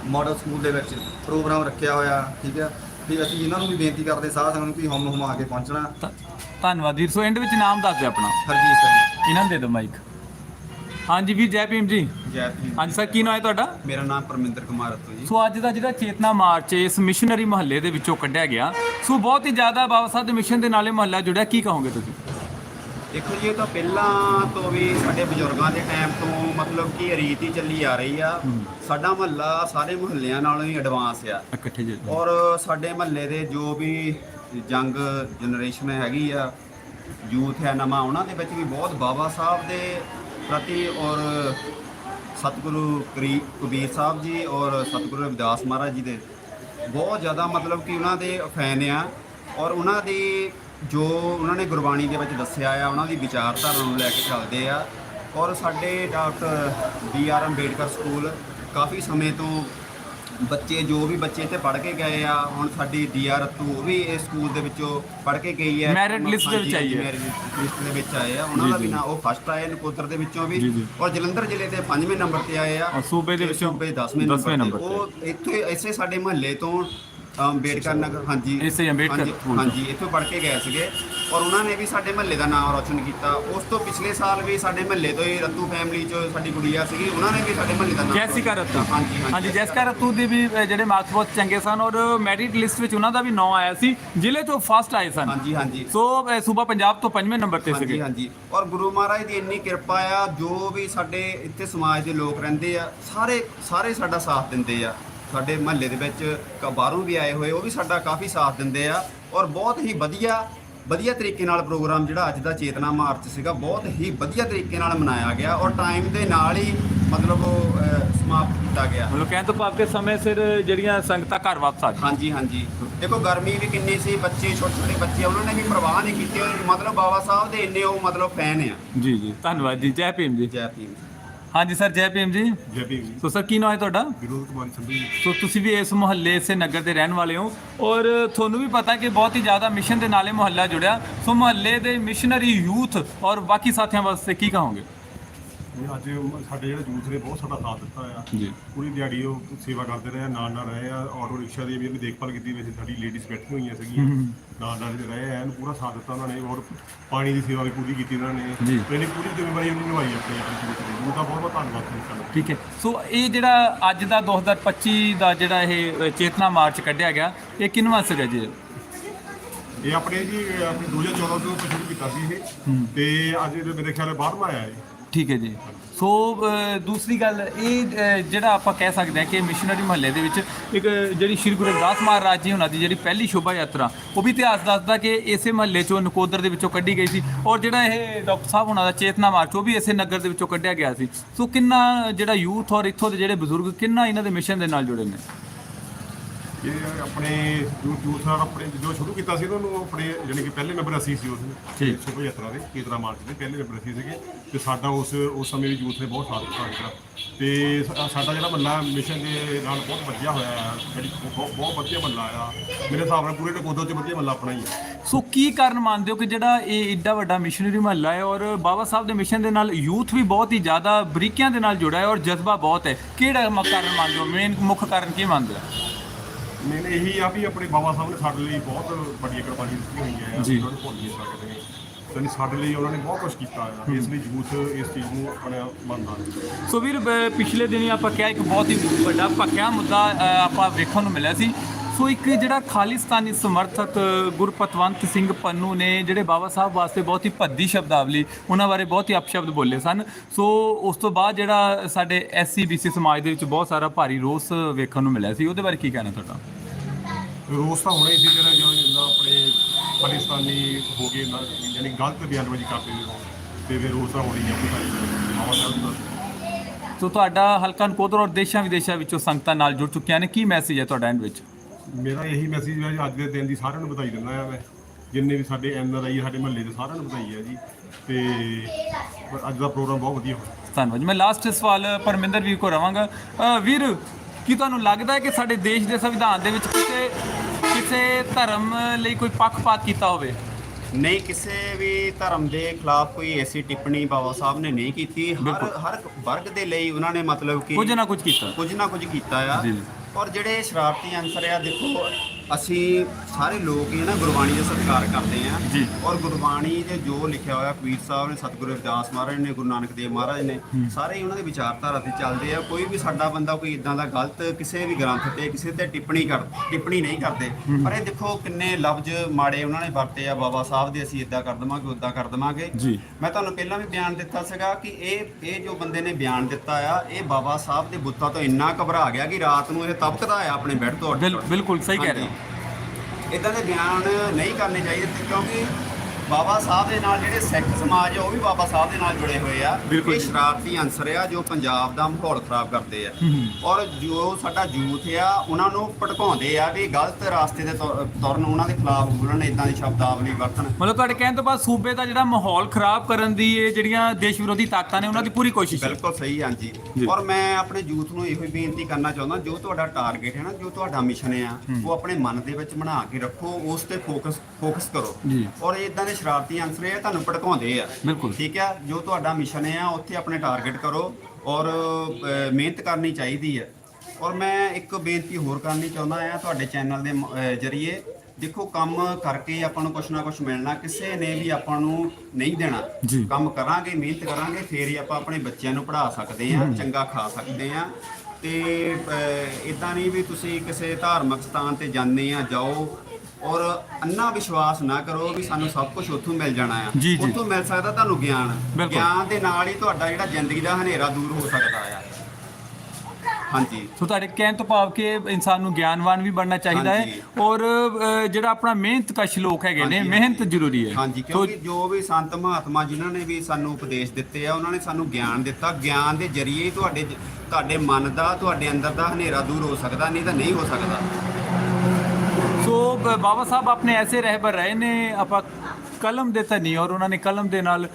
model school ਦੇ ਵਿੱਚ ਪ੍ਰੋਗਰਾਮ ਰੱਖਿਆ ਹੋਇਆ ਠੀਕ ਹੈ ਤੇ ਅਸੀਂ ਇਹਨਾਂ ਨੂੰ ਵੀ ਬੇਨਤੀ ਕਰਦੇ ਸਾਧ ਸੰਗਤ ਨੂੰ ਕਿ ਹਮ ਹਮਾ ਕੇ ਪਹੁੰਚਣਾ। ਧੰਨਵਾਦ ਵੀਰ। ਸੋ ਐਂਡ ਵਿੱਚ ਨਾਮ ਦੱਸ ਦਿਓ ਆਪਣਾ। ਹਰਜੀਤ ਸਿੰਘ। ਇਹਨਾਂ ਨੂੰ ਦੇ ਦਿਓ ਮਾਈਕ ਹਾਂਜੀ ਵੀਰ ਜੈ ਭੀਮ ਜੀ। ਜੈ ਭੀਮ ਹਾਂਜੀ ਸਰ ਕੀ ਨਾਮ ਹੈ ਤੁਹਾਡਾ? ਮੇਰਾ ਨਾਮ ਪਰਮਿੰਦਰ ਕੁਮਾਰ ਰਤੋ ਜੀ। ਸੋ ਅੱਜ ਦਾ ਜਿਹੜਾ ਚੇਤਨਾ ਮਾਰਚ ਇਸ ਮਿਸ਼ਨਰੀ ਮਹੱਲੇ ਦੇ ਵਿੱਚੋਂ ਕੱਢਿਆ ਗਿਆ। ਸੋ ਬਹੁਤ ਹੀ ਜ਼ਿਆਦਾ ਬਾਬਾ ਸਾਹਿਬ ਦੇ ਮਿਸ਼ਨ ਦੇ ਨਾਲੇ ਮਹੱਲਾ ਜੁੜਿਆ। ਕੀ ਕਹੋਗੇ ਤੁਸੀਂ? ਦੇਖੋ ਜੀ ਇਹ ਤਾਂ ਪਹਿਲਾਂ ਤੋਂ ਵੀ ਸਾਡੇ ਬਜ਼ੁਰਗਾਂ ਦੇ ਟਾਈਮ ਤੋਂ ਮਤਲਬ ਕਿ ਰੀਤ ਹੀ ਚੱਲੀ ਆ ਰਹੀ ਆ। ਸਾਡਾ ਮਹੱਲਾ ਸਾਰੇ ਮੁਹੱਲਿਆਂ ਨਾਲੋਂ ਹੀ ਐਡਵਾਂਸ ਆ। ਇਕੱਠੇ ਜੀ ਔਰ ਸਾਡੇ ਮਹੱਲੇ ਦੇ ਜੋ ਵੀ ਯੰਗ ਜਨਰੇਸ਼ਨ ਹੈਗੀ ਆ ਯੂਥ ਹੈ ਨਵਾਂ ਉਹਨਾਂ ਦੇ ਵਿੱਚ ਵੀ ਬਹੁਤ ਬਾਬਾ ਸਾਹਿਬ ਦੇ ਪ੍ਰਤੀ ਔਰ ਸਤਿਗੁਰੂ ਕਬੀਰ ਸਾਹਿਬ ਜੀ ਔਰ ਸਤਿਗੁਰੂ ਰਵਿਦਾਸ ਮਹਾਰਾਜ ਜੀ ਦੇ ਬਹੁਤ ਜ਼ਿਆਦਾ ਮਤਲਬ ਕਿ ਉਹਨਾਂ ਦੇ ਫੈਨ ਆ। ਔਰ ਉਹਨਾਂ ਦੀ ਜੋ ਉਹਨਾਂ ਨੇ ਗੁਰਬਾਣੀ ਦੇ ਵਿੱਚ ਦੱਸਿਆ ਆ ਉਹਨਾਂ ਦੀ ਵਿਚਾਰਧਾਰਾ ਨੂੰ ਲੈ ਕੇ ਚੱਲਦੇ ਆ। ਔਰ ਸਾਡੇ doctor B R Ambedkar school ਕਾਫੀ ਸਮੇਂ ਤੋਂ ਬੱਚੇ ਜੋ ਵੀ ਬੱਚੇ ਇੱਥੇ ਪੜ੍ਹ ਕੇ ਗਏ ਆ ਹੁਣ ਸਾਡੀ ਡੀਆਰ ਤੂ ਉਹ ਵੀ ਇਸ ਸਕੂਲ ਦੇ ਵਿੱਚੋਂ ਪੜ੍ਹ ਕੇ ਗਈ ਹੈ। Merit list ਦੇ ਵਿੱਚ ਆਈ ਹੈ। ਮੈਰਿਟ ਲਿਸਟ ਦੇ ਵਿੱਚ ਆਏ ਆ। ਉਹਨਾਂ ਦਾ ਵੀ ਨਾਂ ਉਹ ਫਸਟ ਆਏ ਨਕੋਦਰ ਦੇ ਵਿੱਚੋਂ ਵੀ। ਔਰ ਜਲੰਧਰ ਜ਼ਿਲ੍ਹੇ ਦੇ 5ਵੇਂ ਨੰਬਰ ਤੇ ਆਏ ਆ। ਸੂਬੇ ਦੇ ਵਿੱਚੋਂ ਸੂਬੇ 10ਵੇਂ ਦਸਵੇਂ ਨੰਬਰ ਤੇ। ਉਹ ਇੱਥੇ ਇਸੇ ਸਾਡੇ ਮਹੱਲੇ ਤੋਂ ਅੰਬੇਡਕਰ ਨਗਰ ਹਾਂਜੀ। ਇਸੇ ਅੰਬੇਡਕਰ ਹਾਂਜੀ, ਸਕੂਲ ਤੋਂ। ਹਾਂਜੀ ਇੱਥੋਂ ਪੜ੍ਹ ਕੇ ਗਏ ਸੀਗੇ। ਔਰ ਉਹਨਾਂ ਨੇ ਵੀ ਸਾਡੇ ਮਹੱਲੇ ਦਾ ਨਾਮ ਰੌਸ਼ਨ ਕੀਤਾ। ਉਸ ਤੋਂ ਪਿਛਲੇ ਸਾਲ ਵੀ ਸਾਡੇ ਮਹੱਲੇ ਤੋਂ ਹੀ ਰਤੂ ਫੈਮਿਲੀ ਚ ਸਾਡੀ ਗੁੜੀਆ ਸੀਗੀ ਉਹਨਾਂ ਨੇ ਵੀ ਸਾਡੇ ਮਹੱਲੇ ਦਾ ਨਾਮ ਜੈਸਿਕਾ ਰੌਸ਼ਨ ਰਤੂ। ਕੀਤਾ। ਹਾਂਜੀ। ਹਾਂਜੀ ਜੈਸਿਕਾ ਰਤੂ ਦੇ ਵੀ ਅ, ਜਿਹੜੇ ਮਾਰਕਸ ਬਹੁਤ ਚੰਗੇ ਸਨ ਔਰ ਮੈਰਿਟ ਲਿਸਟ ਵਿੱਚ ਉਹਨਾਂ ਦਾ ਵੀ ਨਾਮ ਆਇਆ ਸੀ। ਜ਼ਿਲ੍ਹੇ ਤੋਂ ਫਸਟ ਆਏ ਸਨ। ਹਾਂਜੀ ਹਾਂਜੀ। ਸੋ ਅ, ਸੂਬਾ ਪੰਜਾਬ ਤੋਂ ਪੰਜਵੇਂ ਨੰਬਰ ਤੇ ਹਾਂਜੀ ਸੀਗੇ ਹਾਂਜੀ। ਔਰ ਗੁਰੂ ਮਹਾਰਾਜ ਦੀ ਇੰਨੀ ਕਿਰਪਾ ਆ ਜੋ ਵੀ ਸਾਡੇ ਇੱਥੇ ਸਮਾਜ ਦੇ ਲੋਕ ਰਹਿੰਦੇ ਆ ਸਾਰੇ ਸਾਰੇ ਸਾਡਾ ਸਾਥ ਦਿੰਦੇ ਆ। ਸਾਡੇ ਮਹੱਲੇ ਦੇ ਵਿੱਚ ਕ- ਬਾਹਰੋਂ ਵੀ ਆਏ ਹੋਏ ਉਹ ਵੀ ਸਾਡਾ ਕਾਫੀ ਸਾਥ ਦਿੰਦੇ ਆ ਔਰ ਬਹੁਤ ਹੀ ਵਧੀਆ ਵਧੀਆ ਤਰੀਕੇ ਨਾਲ ਪ੍ਰੋਗਰਾਮ ਜਿਹੜਾ ਅੱਜ ਦਾ ਚੇਤਨਾ ਮਾਰਚ ਸੀਗਾ ਬਹੁਤ ਹੀ ਵਧੀਆ ਤਰੀਕੇ ਨਾਲ ਮਨਾਇਆ ਗਿਆ ਔਰ ਟਾਈਮ ਦੇ ਨਾਲ ਹੀ ਮਤਲਬ ਉਹ ਸਮਾਪਤ ਕੀਤਾ ਗਿਆ। ਮਤਲਬ ਕਹਿਣ ਤੋਂ ਭਾਵ ਕਿ ਸਮੇਂ ਸਿਰ ਜਿਹੜੀਆਂ ਸੰਗਤਾਂ ਘਰ ਵਾਪਸ ਆ ਗਈਆਂ। ਹਾਂਜੀ ਹਾਂਜੀ। ਦੇਖੋ ਗਰਮੀ ਵੀ ਕਿੰਨੀ ਸੀ ਬੱਚੇ ਛੋਟੇ ਛੋਟੇ ਬੱਚੇ ਉਹਨਾਂ ਨੇ ਵੀ ਪ੍ਰਵਾਹ ਨਹੀਂ ਕੀਤੀ ਮਤਲਬ ਬਾਬਾ ਸਾਹਿਬ ਦੇ ਇੰਨੇ ਉਹ ਮਤਲਬ ਫੈਨ ਆ। ਜੀ ਜੀ। ਧੰਨਵਾਦ ਜੀ ਜੈ ਭੀਮ ਜੀ। ਜੈ ਭੀਮ ਹਾਂਜੀ ਸਰ ਜੈ ਭੀਮ ਜੀ। ਜੈ ਭੀਮ ਜੀ। ਸੋ ਸਰ ਕੀ ਨਾਮ ਹੈ ਤੁਹਾਡਾ? ਵਿਰੋਧ ਕੁਮਾਰ ਸੰਧੂ ਜੀ। ਸੋ ਤੁਸੀਂ ਵੀ ਇਸ ਮੁਹੱਲੇ ਇਸੇ ਨਗਰ ਦੇ ਰਹਿਣ ਵਾਲੇ ਹੋ। ਔਰ ਤੁਹਾਨੂੰ ਵੀ ਪਤਾ ਕਿ ਬਹੁਤ ਹੀ ਜ਼ਿਆਦਾ ਮਿਸ਼ਨ ਦੇ ਨਾਲੇ ਮੁਹੱਲਾ ਜੁੜਿਆ। ਸੋ ਮੁਹੱਲੇ ਦੇ ਮਿਸ਼ਨਰੀ ਯੂਥ ਔਰ ਬਾਕੀ ਸਾਥੀਆਂ ਵਾਸਤੇ ਕੀ ਕਹੋਗੇ? ਇਹ ਅੱਜ ਸਾਡੇ ਜਿਹੜੇ ਯੂਥ ਨੇ ਬਹੁਤ ਸਾਡਾ ਸਾਥ ਦਿੱਤਾ ਆ ਜੀ। ਪੂਰੀ ਦਿਹਾੜੀ ਉਹ ਸੇਵਾ ਕਰਦੇ ਰਹੇ ਆ ਨਾਲ ਨਾਲ ਰਹੇ ਆ ਆਟੋ ਰਿਕਸ਼ਾ ਦੀ ਵੀ ਦੇਖਭਾਲ ਕੀਤੀ ਵੈਸੇ ਸਾਡੀ ਲੇਡੀਜ਼ ਬੈਠੀਆਂ ਹੋਈਆਂ ਸੀਗੀਆਂ। ਨਾਲ ਨਾਲ ਦੇ ਰਹੇ ਆ ਇਹਨੂੰ ਪੂਰਾ ਸਾਥ ਦਿੱਤਾ ਉਹਨਾਂ ਨੇ ਔਰ ਪਾਣੀ ਦੀ ਸੇਵਾ ਵੀ ਪੂਰੀ ਕੀਤੀ ਉਹਨਾਂ ਨੇ। ਜੀ। ਇਹਨੇ ਪੂਰੀ ਜ਼ਿੰਮੇਵਾਰੀ ਉਹਨੇ ਨਿਭਾਈ ਆਪਣੀ ਆਪਣੀ ਪੂਰੀ ਯੂਥ ਦਾ। ਬਹੁਤ ਬਹੁਤ ਧੰਨਵਾਦ ਕਰਦਾ ਠੀਕ ਹੈ। ਸੋ ਇਹ ਜਿਹੜਾ ਅੱਜ ਦਾ 2025 ਦਾ ਜਿਹੜਾ ਇਹ ਅ, ਚੇਤਨਾ ਮਾਰਚ ਕੱਢਿਆ ਗਿਆ ਇਹ ਕਿਹਨੂੰ ਸੀਗਾ ਜੀ ਇਹ? ਆਪਣੇ ਜੀ ਆਪਣੇ 2014 ਤੋਂ ਸ਼ੁਰੂ ਕੀਤਾ ਸੀ ਇਹ। ਤੇ ਅੱਜ ਇਹ ਮੇਰੇ ਖਿਆਲ 12ਵਾਂ ਆਇਆ ਇਹ। ਠੀਕ ਹੈ ਜੀ। ਸੋ ਅ, ਦੂਸਰੀ ਗੱਲ ਇਹ ਅ, ਜਿਹੜਾ ਆਪਾਂ ਕਹਿ ਸਕਦੇ ਹਾਂ ਕਿ ਮਿਸ਼ਨਰੀ ਮਹੱਲੇ ਦੇ ਵਿੱਚ ਇੱਕ ਜਿਹੜੀ ਸ਼੍ਰੀ ਗੁਰੂ ਰਵਿਦਾਸ ਮਹਾਰਾਜ ਜੀ ਉਹਨਾਂ ਦੀ ਜਿਹੜੀ ਪਹਿਲੀ ਸ਼ੋਭਾ ਯਾਤਰਾ ਉਹ ਵੀ ਇਤਿਹਾਸ ਦੱਸਦਾ ਕਿ ਇਸੇ ਮਹੱਲੇ ਚੋਂ ਨਕੋਦਰ ਦੇ ਵਿੱਚੋਂ ਕੱਢੀ ਗਈ ਸੀ ਔਰ ਜਿਹੜਾ ਇਹ ਡਾਕਟਰ ਸਾਹਿਬ ਉਹਨਾਂ ਦਾ ਚੇਤਨਾ ਮਾਰਚ ਉਹ ਵੀ ਇਸੇ ਨਗਰ ਦੇ ਵਿੱਚੋਂ ਕੱਢਿਆ ਗਿਆ ਸੀ। ਸੋ ਕਿੰਨਾ ਜਿਹੜਾ ਯੂਥ ਔਰ ਇੱਥੋਂ ਦੇ ਜਿਹੜੇ ਬਜ਼ੁਰਗ ਕਿੰਨਾ ਇਹਨਾਂ ਦੇ ਮਿਸ਼ਨ ਦੇ ਨਾਲ ਜੁੜੇ ਨੇ? ਇਹ ਆਪਣੇ ਜੋ ਯੂਥ ਨਾਲ ਆਪਣੇ ਜੋ ਸ਼ੁਰੂ ਕੀਤਾ ਸੀ ਉਹਨਾਂ ਨੂੰ ਆਪਣੇ ਜਾਣੀ ਕਿ ਪਹਿਲੇ ਮੈਂਬਰ ਅਸੀਂ ਸੀ ਉਸ ਠੀਕ। ਸ਼ੁਭ ਯਾਤਰਾ ਦੇ ਕੇਤਰਾ ਮਾਰਚ ਦੇ ਪਹਿਲੇ ਮੈਂਬਰ ਅਸੀਂ ਸੀਗੇ। ਤੇ ਸਾਡਾ ਉਸ ਉਸ ਸਮੇਂ ਵੀ ਯੂਥ ਨੇ ਬਹੁਤ ਸਾਥ ਦਿੱਤਾ ਜਿਹੜਾ ਤੇ ਸਾ- ਸਾਡਾ ਜਿਹੜਾ ਮੱਲਾ ਮਿਸ਼ਨ ਦੇ ਨਾਲ ਬਹੁਤ ਵਧੀਆ ਹੋਇਆ ਹੈ ਜਿਹੜੀ ਬਹੁਤ ਬਹੁਤ ਵਧੀਆ ਮੱਲਾ ਆ। ਮੇਰੇ ਹਿਸਾਬ ਨਾਲ ਪੂਰੇ ਟਕੋਦੋ ਚ ਵਧੀਆ ਮੱਲਾ ਆਪਣਾ ਹੀ ਹੈ ਸੋ ਕੀ ਕਾਰਨ ਮੰਨਦੇ ਹੋ ਕਿ ਜਿਹੜਾ ਇਹ ਏਡਾ ਵੱਡਾ ਮਿਸ਼ਨਰੀ ਮਹੱਲਾ ਹੈ ਔਰ ਬਾਬਾ ਸਾਹਿਬ ਦੇ ਮਿਸ਼ਨ ਦੇ ਨਾਲ ਯੂਥ ਵੀ ਬਹੁਤ ਹੀ ਜ਼ਿਆਦਾ ਬਰੀਕੀਆਂ ਦੇ ਨਾਲ ਜੁੜਾ ਹੈ ਔਰ ਜਜ਼ਬਾ ਬਹੁਤ ਹੈ? ਕਿਹੜਾ ਮ- ਕਾਰਨ ਮੰਨਦੇ ਹੋ? ਮੇਨ ਮੁੱਖ ਕਾਰਨ ਕੀ ਮੰਨਦੇ ਹੋ? ਮੇਨ ਇਹੀ ਆ ਵੀ ਆਪਣੇ ਬਾਬਾ ਸਾਹਿਬ ਨੇ ਸਾਡੇ ਲਈ ਬਹੁਤ ਵੱਡੀਆਂ ਕੁਰਬਾਨੀਆਂ ਦਿੱਤੀਆਂ ਹੋਈਆਂ ਆ ਜੀ। ਉਹਨਾਂ ਨੂੰ ਭੁੱਲ ਨਹੀਂ ਸਕਦੇ। ਯਾਨੀ ਸਾਡੇ ਲਈ ਉਹਨਾਂ ਨੇ ਬਹੁਤ ਕੁਝ ਕੀਤਾ ਹੈ। ਇਸ ਲਈ ਯੂਥ ਇਸ ਚੀਜ਼ ਨੂੰ ਆਪਣੇ ਮੰਨਦਾ ਹੈ ਸੋ ਵੀਰ ਬ- ਪਿਛਲੇ ਦਿਨੀ ਆਪਾਂ ਕਿਹਾ ਇੱਕ ਬਹੁਤ ਹੀ ਵੱਡਾ ਭਖਿਆ ਮੁੱਦਾ ਅ, ਆਪਾਂ ਵੇਖਣ ਨੂੰ ਮਿਲਿਆ ਸੀ। ਸੋ ਇੱਕ ਜਿਹੜਾ ਖਾਲਿਸਤਾਨੀ ਸਮਰਥਕ ਗੁਰਪਤਵੰਤ ਸਿੰਘ ਪੰਨੂ ਨੇ ਜਿਹੜੇ ਬਾਬਾ ਸਾਹਿਬ ਵਾਸਤੇ ਬਹੁਤ ਹੀ ਭੱਦੀ ਸ਼ਬਦਾਵਲੀ ਉਹਨਾਂ ਬਾਰੇ ਬਹੁਤ ਹੀ ਅਪਸ਼ਬਦ ਬੋਲੇ ਸਨ। ਸੋ ਉਸ ਤੋਂ ਬਾਅਦ ਜਿਹੜਾ ਸਾਡੇ ਐਸਸੀ ਬੀਸੀ ਸਮਾਜ ਦੇ ਵਿੱਚ ਬਹੁਤ ਸਾਰਾ ਭਾਰੀ ਰੋਸ ਵੇਖਣ ਨੂੰ ਮਿਲਿਆ ਸੀ ਉਹਦੇ ਬਾਰੇ ਕੀ ਕਹਿਣਾ ਤੁਹਾਡਾ? ਰੋਸ ਤਾਂ ਹੋਣਾ ਸੀ ਜਿਹੜਾ ਜਦੋਂ ਜਿੱਦਾਂ ਆਪਣੇ ਪਾਕਿਸਤਾਨੀ ਹੋ ਗਏ ਯਾਨੀ ਗਲਤ ਬਿਆਨਬਾਜ਼ੀ ਕਰਦੇ ਨੇ ਤੇ ਫਿਰ ਰੋਸ ਤਾਂ ਹੋਣੀ ਹੀ ਸੋ ਤੁਹਾਡਾ ਹਲਕਾ ਨਕੋਦਰ ਔਰ ਦੇਸ਼ਾਂ ਵਿਦੇਸ਼ਾਂ ਵਿੱਚੋਂ ਸੰਗਤਾਂ ਨਾਲ ਜੁੜ ਚੁੱਕੀਆਂ ਨੇ ਕੀ ਮੈਸੇਜ ਹੈ ਤੁਹਾਡਾ ਐਂਡ ਵਿੱਚ? ਮੇਰਾ ਇਹੀ ਮੈਸੇਜ ਹੈ ਜੀ ਅੱਜ ਦੇ ਦਿਨ ਦੀ ਸਾਰਿਆਂ ਨੂੰ ਵਧਾਈ ਦਿੰਦਾ ਆ ਮੈਂ। ਜਿੰਨੇ ਵੀ ਸਾਡੇ ਐਨ ਆਰ ਆਈ ਸਾਡੇ ਮਹੱਲੇ ਦੇ ਸਾਰਿਆਂ ਨੂੰ ਵਧਾਈ ਹੈ ਜੀ। ਤੇ ਪਰ ਅੱਜ ਦਾ ਪ੍ਰੋਗਰਾਮ ਬਹੁਤ ਵਧੀਆ ਹੋਇਆ। ਧੰਨਵਾਦ ਮੈਂ ਲਾਸਟ ਸਵਾਲ ਪਰਮਿੰਦਰ ਵੀਰ ਕੋ ਰਵਾਂਗਾ। ਅ, ਵੀਰ ਕੀ ਤੁਹਾਨੂੰ ਲੱਗਦਾ ਹੈ ਕਿ ਸਾਡੇ ਦੇਸ਼ ਦੇ ਸੰਵਿਧਾਨ ਦੇ ਵਿੱਚ ਕਿਸੇ ਕਿਸੇ ਧਰਮ ਲਈ ਕੋਈ ਪੱਖਪਾਤ ਕੀਤਾ ਹੋਵੇ? ਨਹੀਂ ਕਿਸੇ ਵੀ ਧਰਮ ਦੇ ਖਿਲਾਫ ਕੋਈ ਐਸੀ ਟਿੱਪਣੀ ਬਾਬਾ ਸਾਹਿਬ ਨੇ ਨਹੀਂ ਕੀਤੀ। ਹਰ ਹਰ ਵਰਗ ਦੇ ਲਈ ਉਹਨਾਂ ਨੇ ਮਤਲਬ ਕਿ ਕੁਝ ਨਾ ਕੁਝ ਕੀਤਾ। ਕੁਝ ਨਾ ਕੁਝ ਕੀਤਾ ਆ। ਜੀ, ਜੀ। ਔਰ ਜਿਹੜੇ ਸ਼ਰਾਰਤੀ ਅਨਸਰ ਆ ਦੇਖੋ ਅਸੀਂ ਸਾਰੇ ਲੋਕ ਹੀ ਨਾ ਗੁਰਬਾਣੀ ਦਾ ਸਤਿਕਾਰ ਕਰਦੇ ਆ ਜੀ। ਔਰ ਗੁਰਬਾਣੀ ਦੇ ਜੋ ਲਿਖਿਆ ਹੋਇਆ ਕਬੀਰ ਸਾਹਿਬ ਨੇ ਸਤਿਗੁਰੂ ਰਵਿਦਾਸ ਮਹਾਰਾਜ ਨੇ ਗੁਰੂ ਨਾਨਕ ਦੇਵ ਮਹਾਰਾਜ ਨੇ ਸਾਰੇ ਹੀ ਉਹਨਾਂ ਦੇ ਵਿਚਾਰਧਾਰਾ ਤੇ ਚੱਲਦੇ ਆ। ਕੋਈ ਵੀ ਸਾਡਾ ਬੰਦਾ ਕੋਈ ਇਦਾਂ ਦਾ ਗਲਤ ਕਿਸੇ ਵੀ ਗ੍ਰੰਥ ਤੇ ਕਿਸੇ ਤੇ ਟਿੱਪਣੀ ਕਰ ਟਿੱਪਣੀ ਨਹੀਂ ਕਰਦੇ। ਪਰ ਇਹ ਦੇਖੋ ਕਿੰਨੇ ਲਫ਼ਜ਼ ਮਾੜੇ ਉਹਨਾਂ ਨੇ ਵਰਤੇ ਆ। ਬਾਬਾ ਸਾਹਿਬ ਦੇ ਅਸੀਂ ਇਦਾਂ ਕਰ ਦਵਾਂਗੇ ਉਦਾਂ ਕਰ ਦਵਾਂਗੇ। ਜੀ। ਮੈਂ ਤੁਹਾਨੂੰ ਪਹਿਲਾਂ ਵੀ ਬਿਆਨ ਦਿੱਤਾ ਸੀਗਾ ਕਿ ਇਹ ਇਹ ਜੋ ਬੰਦੇ ਨੇ ਬਿਆਨ ਦਿੱਤਾ ਆ ਇਹ ਬਾਬਾ ਸਾਹਿਬ ਦੇ ਬੁੱਤਾਂ ਤੋਂ ਇੰਨਾ ਘਬਰਾ ਗਿਆ ਕਿ ਰਾਤ ਨੂੰ ਇਹ ਤਪਕਦਾ ਆ ਆਪਣੇ ਬੈੱਡ ਤੋਂ ਉੱਠ ਬਿਲ- ਬਿਲਕੁਲ ਸਹੀ ਕਹਿ ਰਹੇ ਹੋ। ਇਦਾਂ ਦੇ ਬਿਆਨ ਨਹੀਂ ਕਰਨੇ ਚਾਹੀਦੇ ਕਿਉਂਕਿ ਬਾਬਾ ਸਾਹਿਬ ਦੇ ਨਾਲ ਜਿਹੜੇ ਸਿੱਖ ਸਮਾਜ ਆ ਉਹ ਵੀ ਬਾਬਾ ਸਾਹਿਬ ਦੇ ਨਾਲ ਜੁੜੇ ਹੋਏ ਆ। ਬਿਲਕੁਲ ਇਹ। ਸ਼ਰਾਰਤੀ ਅੰਸਰ ਆ ਜੋ ਪੰਜਾਬ ਦਾ ਮਾਹੌਲ ਖਰਾਬ ਕਰਦੇ ਆ। ਔਰ ਜੋ ਸਾਡਾ ਯੂਥ ਆ ਉਹਨਾਂ ਨੂੰ ਭਟਕਾਉਂਦੇ ਆ ਵੀ ਗਲਤ ਰਾਸਤੇ ਤੇ ਤੁਰ- ਤੁਰਨ ਉਹਨਾਂ ਦੇ ਖਿਲਾਫ ਬੋਲਣ ਇਦਾਂ ਦੀ ਸ਼ਬਦਾਵਲੀ ਵਰਤਣ। ਮਤਲਬ ਤੁਹਾਡੇ ਕਹਿਣ ਤੋਂ ਬਾਅਦ ਸੂਬੇ ਦਾ ਜਿਹੜਾ ਮਾਹੌਲ ਖਰਾਬ ਕਰਨ ਦੀ ਇਹ ਜਿਹੜੀਆਂ ਦੇਸ਼ ਵਿਰੋਧੀ ਤਾਕਤਾਂ ਨੇ ਉਹਨਾਂ ਦੀ ਪੂਰੀ ਕੋਸ਼ਿਸ਼ ਹੈ। ਬਿਲਕੁਲ ਸਹੀ ਹਾਂ ਜੀ। ਜੀ। ਔਰ ਮੈਂ ਆਪਣੇ ਯੂਥ ਨੂੰ ਇਹੋ ਹੀ ਬੇਨਤੀ ਕਰਨਾ ਚਾਹੁੰਦਾ ਜੋ ਤੁਹਾਡਾ ਟਾਰਗੇਟ ਹੈ ਨਾ ਜੋ ਤੁਹਾਡਾ ਮਿਸ਼ਨ ਆ ਉਹ ਆਪਣੇ ਮਨ ਦੇ ਵਿੱਚ ਬਣਾ ਕੇ ਰੱਖੋ ਉਸ ਤੇ ਫੋਕਸ ਫੋਕਸ ਕਰੋ। ਜੀ। ਔਰ ਇਦਾਂ ਦੇ ਸ਼ਰਾਰਤੀ ਅੰਸਰ ਇਹ ਤੁਹਾਨੂੰ ਭੜਕਾਉਂਦੇ ਆ। ਬਿਲਕੁਲ। ਠੀਕ ਆ? ਜੋ ਤੁਹਾਡਾ ਮਿਸ਼ਨ ਆ ਉੱਥੇ ਆਪਣੇ ਟਾਰਗੇਟ ਕਰੋ ਔਰ ਮਿਹਨਤ ਕਰਨੀ ਚਾਹੀਦੀ ਹੈ ਔਰ ਮੈਂ ਇੱਕ ਬੇਨਤੀ ਹੋਰ ਕਰਨੀ ਚਾਹੁੰਦਾ ਆ ਤੁਹਾਡੇ ਚੈਨਲ ਦੇ ਮ- ਜਰੀਏ। ਦੇਖੋ ਕੰਮ ਕਰਕੇ ਆਪਾਂ ਨੂੰ ਕੁਛ ਨਾ ਕੁਛ ਮਿਲਣਾ ਕਿਸੇ ਨੇ ਵੀ ਆਪਾਂ ਨੂੰ ਨਹੀਂ ਦੇਣਾ। ਜੀ। ਕੰਮ ਕਰਾਂਗੇ ਮਿਹਨਤ ਕਰਾਂਗੇ ਫੇਰ ਹੀ ਆਪਾਂ ਆਪਣੇ ਬੱਚਿਆਂ ਨੂੰ ਪੜ੍ਹਾ ਸਕਦੇ ਹਾਂ। ਚੰਗਾ ਖਾ ਸਕਦੇ ਹਾਂ ਤੇ ਇਦਾਂ ਨਹੀਂ ਵੀ ਤੁਸੀਂ ਕਿਸੇ ਧਾਰਮਿਕ ਸਥਾਨ ਤੇ ਜਾਂਦੇ ਆ ਜਾਓ ਔਰ ਅੰਨਾ ਵਿਸ਼ਵਾਸ ਨਾ ਕਰੋ ਵੀ ਸਾਨੂੰ ਸਭ ਕੁਝ ਉੱਥੋਂ ਮਿਲ ਜਾਣਾ ਆ। ਜੀ, ਜੀ। ਉੱਥੋਂ ਮਿਲ ਸਕਦਾ ਤੁਹਾਨੂੰ ਗਿਆਨ। ਬਿਲਕੁਲ। ਗਿਆਨ ਦੇ ਨਾਲ ਹੀ ਤੁਹਾਡਾ ਜਿਹੜਾ ਜ਼ਿੰਦਗੀ ਦਾ ਹਨੇਰਾ ਦੂਰ ਹੋ ਸਕਦਾ ਆ। ਹਾਂਜੀ। ਸੋ ਤੁਹਾਡੇ ਕਹਿਣ ਤੋਂ ਭਾਵ ਕਿ ਇਨਸਾਨ ਨੂੰ ਗਿਆਨਵਾਨ ਵੀ ਬਣਨਾ ਚਾਹੀਦਾ ਹੈ। ਹਾਂਜੀ। ਔਰ ਅ, ਜਿਹੜਾ ਆਪਣਾ ਮਿਹਨਤਕਸ਼ ਲੋਕ ਹੈਗੇ ਨੇ ਹਾਂਜੀ, ਮਿਹਨਤ ਜ਼ਰੂਰੀ ਹੈ। ਹਾਂਜੀ ਸੋ ਕਿਉਂਕਿ ਜੋ ਵੀ ਸੰਤ ਮਹਾਤਮਾ ਜਿਨ੍ਹਾਂ ਨੇ ਵੀ ਸਾਨੂੰ ਉਪਦੇਸ਼ ਦਿੱਤੇ ਆ ਉਹਨਾਂ ਨੇ ਸਾਨੂੰ ਗਿਆਨ ਦਿੱਤਾ। ਗਿਆਨ ਦੇ ਜ਼ਰੀਏ ਹੀ ਤੁਹਾਡੇ ਤੁਹਾਡੇ ਮਨ ਦਾ ਤੁਹਾਡੇ ਅੰਦਰ ਦਾ ਹਨੇਰਾ ਦੂਰ ਹੋ ਸਕਦਾ ਨਹੀਂ ਤਾਂ ਨਹੀਂ ਹੋ ਸਕਦਾ। ਸੋ ਬਾਬਾ ਸਾਹਿਬ ਆਪਣੇ ਐਸੇ ਰਹਿਬਰ ਰਹੇ ਨੇ ਆਪਾਂ ਕਲਮ ਦੇ ਨਹੀਂ ਔਰ ਉਹਨਾਂ ਨੇ ਕਲਮ ਦੇ ਨਾਲ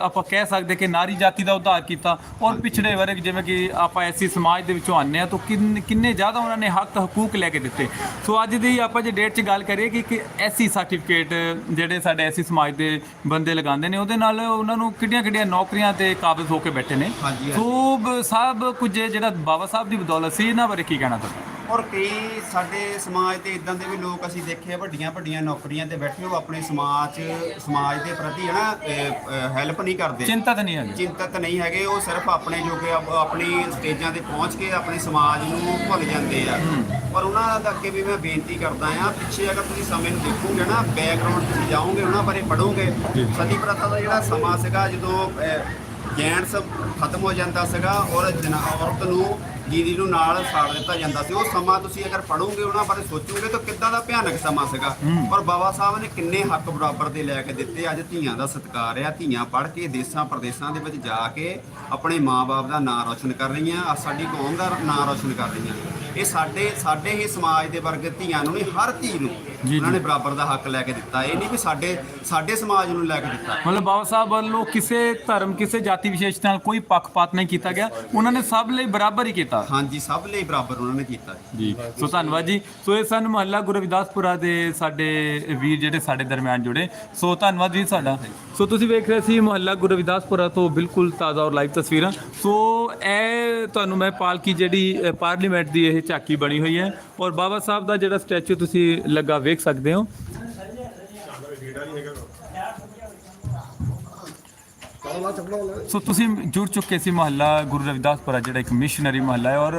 ਆਪਾਂ ਕਹਿ ਸਕਦੇ ਕਿ ਨਾਰੀ ਜਾਤੀ ਦਾ ਉਧਾਰ ਕੀਤਾ। ਔਰ ਪਿਛੜੇ ਵਰਗ ਜਿਵੇਂ ਕਿ ਆਪਾਂ ਐਸੀ ਸਮਾਜ ਦੇ ਵਿੱਚੋਂ ਆਨੇ ਆ ਤਾਂ ਕਿੰਨ- ਜ਼ਿਆਦਾ ਉਹਨਾਂ ਨੇ ਹੱਕ ਹਕੂਕ ਲੈ ਕੇ ਦਿੱਤੇ। ਸੋ ਅੱਜ ਦੀ ਆਪਾਂ ਜੇ ਡੇਟ 'ਚ ਗੱਲ ਕਰੀਏ ਕਿ ਕਿ ਐਸੀ ਸਰਟੀਫਿਕੇਟ ਜਿਹੜੇ ਸਾਡੇ ਐਸੀ ਸਮਾਜ ਦੇ ਬੰਦੇ ਲਗਾਉਂਦੇ ਨੇ ਉਹਦੇ ਨਾਲ ਉਹਨਾਂ ਨੂੰ ਕਿੱਡੀਆਂ ਕਿੱਡੀਆਂ ਨੌਕਰੀਆਂ ਤੇ ਕਾਬਜ਼ ਹੋ ਕੇ ਬੈਠੇ ਨੇ। ਸੋ ਸਾਹਿਬ ਕੁਝ ਜਿਹੜਾ ਬਾਬਾ ਸਾਹਿਬ ਦੀ ਬਦੌਲਤ ਸੀ ਇਹਨਾਂ ਬਾਰੇ ਕੀ ਕਹਿਣਾ ਤੁਹਾਡਾ? ਔਰ ਕਈ ਸਾਡੇ ਸਮਾਜ ਤੇ ਇਦਾਂ ਦੇ ਵੀ ਲੋਕ ਅਸੀਂ ਦੇਖੇ ਆ ਵੱਡੀਆਂ ਵੱਡੀਆਂ ਨੌਕਰੀਆਂ ਤੇ ਬੈਠੇ ਉਹ ਆਪਣੇ ਸਮਾਜ ਸਮਾਜ ਦੇ ਪ੍ਰਤੀ ਹੈ ਨਾ ਹੈਲਪ ਨਹੀਂ ਕਰਦੇ। ਚਿੰਤਾ ਤਾਂ ਨਹੀਂ ਹੈਗੀ। ਚਿੰਤਤ ਨਹੀਂ ਹੈਗੇ ਉਹ ਸਿਰਫ ਆਪਣੇ ਜੋਗੇ ਆਪ- ਆਪਣੀ ਸਟੇਜਾਂ ਤੇ ਪਹੁੰਚ ਕੇ ਆਪਣੇ ਸਮਾਜ ਨੂੰ ਭੁੱਲ ਜਾਂਦੇ ਆ। ਪਰ ਉਹਨਾਂ ਦਾ ਅੱਗੇ ਵੀ ਮੈਂ ਬੇਨਤੀ ਕਰਦਾ ਆ ਪਿੱਛੇ ਅਗਰ ਤੁਸੀਂ ਸਮੇਂ ਨੂੰ ਦੇਖੋਗੇ ਨਾ ਬੈਕਗ੍ਰਾਉਂਡ ਤੁਸੀਂ ਜਾਓਗੇ ਉਹਨਾਂ ਬਾਰੇ ਪੜੋਗੇ ਸਤੀ ਪ੍ਰਥਾ ਦਾ ਜਿਹੜਾ ਸਮਾਂ ਸੀਗਾ ਜਦੋਂ ਜੈਂਟਸ ਖਤਮ ਹੋ ਜਾਂਦਾ ਸੀਗਾ ਔਰ ਔਰਤ ਨੂੰ ਜੀਰੀ ਨੂੰ ਨਾਲ ਸਾੜ ਦਿੱਤਾ ਜਾਂਦਾ ਸੀ। ਉਹ ਸਮਾਂ ਤੁਸੀਂ ਅਗਰ ਪੜੋਗੇ ਉਹਨਾਂ ਬਾਰੇ ਸੋਚੋਗੇ ਤਾਂ ਕਿੱਦਾਂ ਦਾ ਭਿਆਨਕ ਸਮਾਂ ਸੀਗਾ। ਔਰ ਬਾਬਾ ਸਾਹਿਬ ਨੇ ਕਿੰਨੇ ਹੱਕ ਬਰਾਬਰ ਦੇ ਲੈ ਕੇ ਦਿੱਤੇ। ਅੱਜ ਧੀਆਂ ਦਾ ਸਤਿਕਾਰ ਆ। ਧੀਆਂ ਪੜ੍ਹ ਕੇ ਦੇਸਾਂ ਪ੍ਰਦੇਸਾਂ ਦੇ ਵਿੱਚ ਜਾ ਕੇ ਆਪਣੇ ਮਾਪੇ ਦਾ ਨਾਂ ਰੌਸ਼ਨ ਕਰ ਰਹੀਆਂ। ਆ ਸਾਡੀ ਕੌਮ ਦਾ ਨਾਂ ਰੌਸ਼ਨ ਕਰ ਰਹੀਆਂ। ਇਹ ਸਾਡੇ ਸਾਡੇ ਹੀ ਸਮਾਜ ਦੇ ਵਰਗ ਧੀਆਂ ਨੂੰ ਨਹੀਂ ਹਰ ਧੀ ਨੂੰ ਜੀ। ਉਹਨਾਂ ਨੇ ਬਰਾਬਰ ਦਾ ਹੱਕ ਲੈ ਕੇ ਦਿੱਤਾ। ਇਹ ਨਹੀਂ ਵੀ ਸਾਡੇ ਸਾਡੇ ਸਮਾਜ ਨੂੰ ਲੈ ਕੇ ਦਿੱਤਾ। ਮਤਲਬ ਬਾਬਾ ਸਾਹਿਬ ਵੱਲੋਂ ਕਿਸੇ ਧਰਮ ਕਿਸੇ ਜਾਤੀ ਵਿਸ਼ੇਸ਼ ਨਾਲ ਕੋਈ ਪੱਖਪਾਤ ਨਹੀਂ ਕੀਤਾ ਗਿਆ। ਉਹਨਾਂ ਨੇ ਸਭ ਲਈ ਬਰਾਬਰ ਹੀ ਕੀਤਾ। ਹਾਂਜੀ ਸਭ ਲਈ ਬਰਾਬਰ ਉਹਨਾਂ ਨੇ ਕੀਤਾ ਜੀ। ਸੋ ਧੰਨਵਾਦ ਜੀ। ਸੋ ਇਹ ਸਨ ਮੁਹੱਲਾ ਗੁਰੂ ਰਵਿਦਾਸਪੁਰਾ ਦੇ ਸਾਡੇ ਵੀਰ ਜਿਹੜੇ ਸਾਡੇ ਦਰਮਿਆਨ ਜੁੜੇ। ਸੋ ਧੰਨਵਾਦ ਜੀ ਸਾਡਾ। ਸੋ ਤੁਸੀਂ ਵੇਖ ਰਹੇ ਸੀ ਮੁਹੱਲਾ ਗੁਰੂ ਰਵਿਦਾਸਪੁਰਾ ਤੋਂ ਬਿਲਕੁਲ ਤਾਜ਼ਾ ਔਰ ਲਾਈਵ ਤਸਵੀਰਾਂ। ਸੋ ਇਹ ਤੁਹਾਨੂੰ ਮੈਂ ਪਾਲਕੀ ਜਿਹੜੀ ਅ, ਪਾਰਲੀਮੈਂਟ ਦੀ ਇਹ ਝਾਕੀ ਬਣੀ ਹੋਈ ਹੈ। ਔਰ ਬਾਬਾ ਸਾਹਿਬ ਦਾ ਜਿਹੜਾ ਸਟੈਚੂ ਤੁਸੀਂ ਲੱਗਾ ਵੇਖ ਸਕਦੇ ਹੋ। ਸੋ ਤੁਸੀਂ ਜੁੜ ਚੁੱਕੇ ਸੀ ਮੁਹੱਲਾ ਗੁਰੂ ਰਵਿਦਾਸਪੁਰਾ ਜਿਹੜਾ ਇੱਕ ਮਿਸ਼ਨਰੀ ਮੁਹੱਲਾ ਹੈ ਔਰ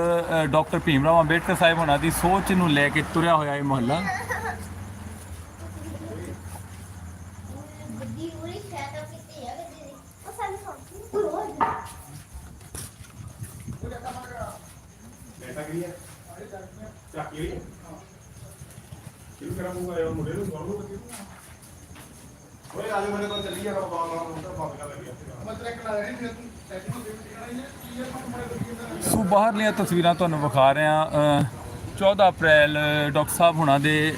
ਡਾਕਟਰ ਭੀਮ ਰਾਓ ਅੰਬੇਡਕਰ ਸਾਹਿਬ ਹੋਣਾ ਦੀ ਸੋਚ ਨੂੰ ਲੈ ਕੇ ਤੁਰਿਆ ਹੋਇਆ ਇਹ ਮੁਹੱਲਾ। ਵੱਡੀ ਉਰੀ ਸ਼ਾਇਦ ਕਿਤੇ ਹੈ ਕਿ ਉਹ ਸਾਨੂੰ ਸਮਝ ਕਿਉਂ ਕਰਾਂ ਮੂੰਗਾ ਯਾਰ ਮੁੰਡੇ ਨੂੰ ਸਵਾਲ ਨੂੰ ਓਏ ਆਜੋ ਮੇਰੇ ਕੋਲ ਚੱਲੀ ਜਾ ਬਾਬਾ ਮਾਂ ਨੂੰ ਤਾਂ ਬੰਦ ਕਰ ਲੱਗਿਆ ਸੋ ਬਾਹਰਲੀਆਂ ਤਸਵੀਰਾਂ ਤੁਹਾਨੂੰ ਵਿਖਾ ਰਹੇ ਅ, 14 ਅਪ੍ਰੈਲ ਡਾਕਟਰ ਸਾਹਿਬ ਹੁਣਾਂ ਦੇ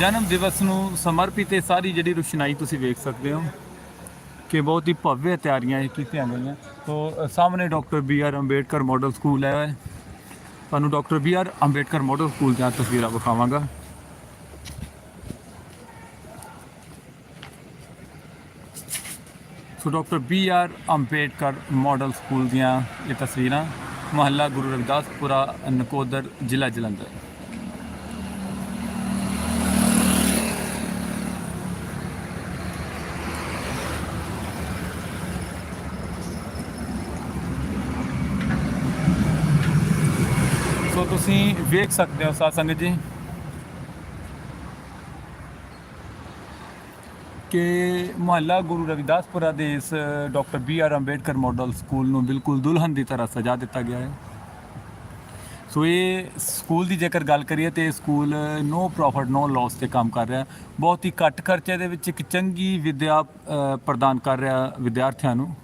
ਜਨਮ ਦਿਵਸ ਨੂੰ ਸਮਰਪਿਤ ਇਹ ਸਾਰੀ ਜਿਹੜੀ ਰੁਸ਼ਨਾਈ ਤੁਸੀਂ ਵੇਖ ਸਕਦੇ ਹੋ ਕਿ ਬਹੁਤ ਹੀ ਭਵਯ ਤਿਆਰੀਆਂ ਇਹ ਕੀਤੀਆਂ ਗਈਆਂ। ਸੋ ਸਾਹਮਣੇ doctor B R Ambedkar model school ਹੈ। ਤੁਹਾਨੂੰ doctor B R Ambedkar model school ਦੀਆਂ ਤਸਵੀਰਾਂ ਵਿਖਾਵਾਂਗਾ। So doctor B R Ambedkar model school ਦੀਆਂ ਇਹ ਤਸਵੀਰਾਂ, ਮੁਹੱਲਾ ਗੁਰੂ ਰਵਿਦਾਸਪੁਰਾ ਨਕੋਦਰ, ਜ਼ਿਲ੍ਹਾ ਜਲੰਧਰ। ਸੋ ਤੁਸੀਂ ਵੇਖ ਸਕਦੇ ਹੋ ਸਾਧ ਸੰਗਤ ਜੀ ਕਿ ਮੁਹੱਲਾ ਗੁਰੂ ਰਵਿਦਾਸਪੁਰਾ ਦੇ ਇਸ doctor B R Ambedkar model school ਨੂੰ ਬਿਲਕੁਲ ਦੁਲਹਨ ਦੀ ਤਰ੍ਹਾਂ ਸਜਾ ਦਿੱਤਾ ਗਿਆ ਹੈ। ਸੋ ਇਹ ਸਕੂਲ ਦੀ ਜੇਕਰ ਗੱਲ ਕਰੀਏ ਤੇ ਇਹ school no profit, no loss ਤੇ ਕੰਮ ਕਰ ਰਿਹਾ ਬਹੁਤ ਹੀ ਘੱਟ ਖਰਚੇ ਦੇ ਵਿੱਚ ਇੱਕ ਚੰਗੀ ਵਿਦਿਆ ਪ੍ਰਦਾਨ ਕਰ ਰਿਹਾ ਵਿਦਿਆਰਥੀਆਂ ਨੂੰ।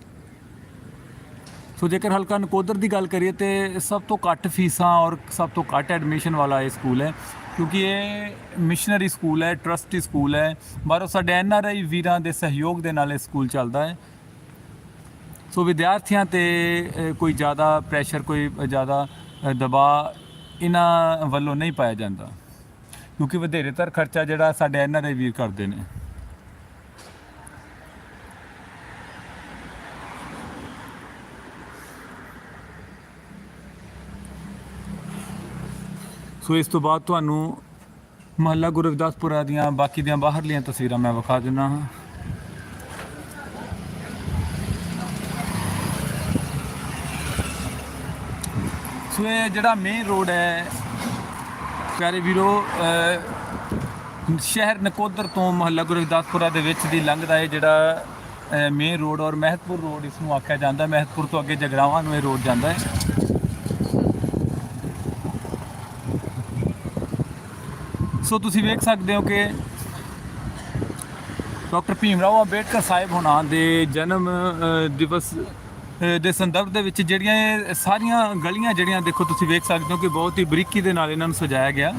ਸੋ ਜੇਕਰ ਹਲਕਾ ਨਕੋਦਰ ਦੀ ਗੱਲ ਕਰੀਏ ਤੇ ਸਭ ਤੋਂ ਘੱਟ ਫੀਸਾਂ ਔਰ ਸਭ ਤੋਂ ਘੱਟ ਐਡਮਿਸ਼ਨ ਵਾਲਾ ਇਹ ਸਕੂਲ ਹੈ। ਕਿਉਂਕਿ ਇਹ ਮਿਸ਼ਨਰੀ ਸਕੂਲ ਹੈ ਟਰਸਟੀ ਸਕੂਲ ਹੈ। ਬਾਹਰੋਂ ਸਾਡੇ ਐਨ ਆਰ ਆਈ ਵੀਰਾਂ ਦੇ ਸਹਿਯੋਗ ਦੇ ਨਾਲ ਇਹ ਸਕੂਲ ਚੱਲਦਾ ਹੈ। ਸੋ ਵਿਦਿਆਰਥੀਆਂ ਤੇ ਕੋਈ ਜ਼ਿਆਦਾ ਪ੍ਰੈਸ਼ਰ ਕੋਈ ਜ਼ਿਆਦਾ ਦਬਾਅ ਇਹਨਾਂ ਵੱਲੋਂ ਨਹੀਂ ਪਾਇਆ ਜਾਂਦਾ। ਕਿਉਂਕਿ ਵਧੇਰੇਤਰ ਖਰਚਾ ਜਿਹੜਾ ਸਾਡੇ ਐਨ ਆਰ ਆਈ ਵੀਰ ਕਰਦੇ ਨੇ। ਸੋ ਇਸ ਤੋਂ ਬਾਅਦ ਤੁਹਾਨੂੰ ਮਹੱਲਾ ਗੁਰੂ ਰਵਿਦਾਸਪੁਰਾ ਦੀਆਂ ਬਾਕੀ ਦੀਆਂ ਬਾਹਰਲੀਆਂ ਤਸਵੀਰਾਂ ਮੈਂ ਵਿਖਾ ਦਿੰਦਾ ਹਾਂ। ਸੋ ਇਹ ਜਿਹੜਾ ਮੇਨ ਰੋਡ ਹੈ, ਪਿਆਰੇ ਵੀਰੋ ਸ਼ਹਿਰ ਨਕੋਦਰ ਤੋਂ ਮਹੱਲਾ ਗੁਰੂ ਰਵਿਦਾਸਪੁਰਾ ਦੇ ਵਿੱਚ ਦੀ ਲੰਘਦਾ ਹੈ ਜਿਹੜਾ ਮੇਨ ਰੋਡ ਔਰ ਮਹਿਤਪੁਰ ਰੋਡ ਇਸ ਨੂੰ ਆਖਿਆ ਜਾਂਦਾ ਮਹਿਤਪੁਰ ਤੋਂ ਅੱਗੇ ਜਗਰਾਵਾਂ ਨੂੰ ਇਹ ਰੋਡ ਜਾਂਦਾ ਹੈ। ਸੋ ਤੁਸੀਂ ਵੇਖ ਸਕਦੇ ਹੋ ਕਿ ਡਾਕਟਰ ਭੀਮ ਰਾਓ ਅੰਬੇਡਕਰ ਸਾਹਿਬ ਹੋਣਾ ਦੇ ਜਨਮ ਦਿਵਸ ਦੇ ਸੰਦਰਭ ਦੇ ਵਿੱਚ ਜਿਹੜੀਆਂ ਇਹ ਸਾਰੀਆਂ ਗਲੀਆਂ ਜਿਹੜੀਆਂ ਦੇਖੋ ਤੁਸੀਂ ਵੇਖ ਸਕਦੇ ਹੋ ਕਿ ਬਹੁਤ ਹੀ ਬਰੀਕੀ ਦੇ ਨਾਲ ਇਹਨਾਂ ਨੂੰ ਸਜਾਇਆ ਗਿਆ।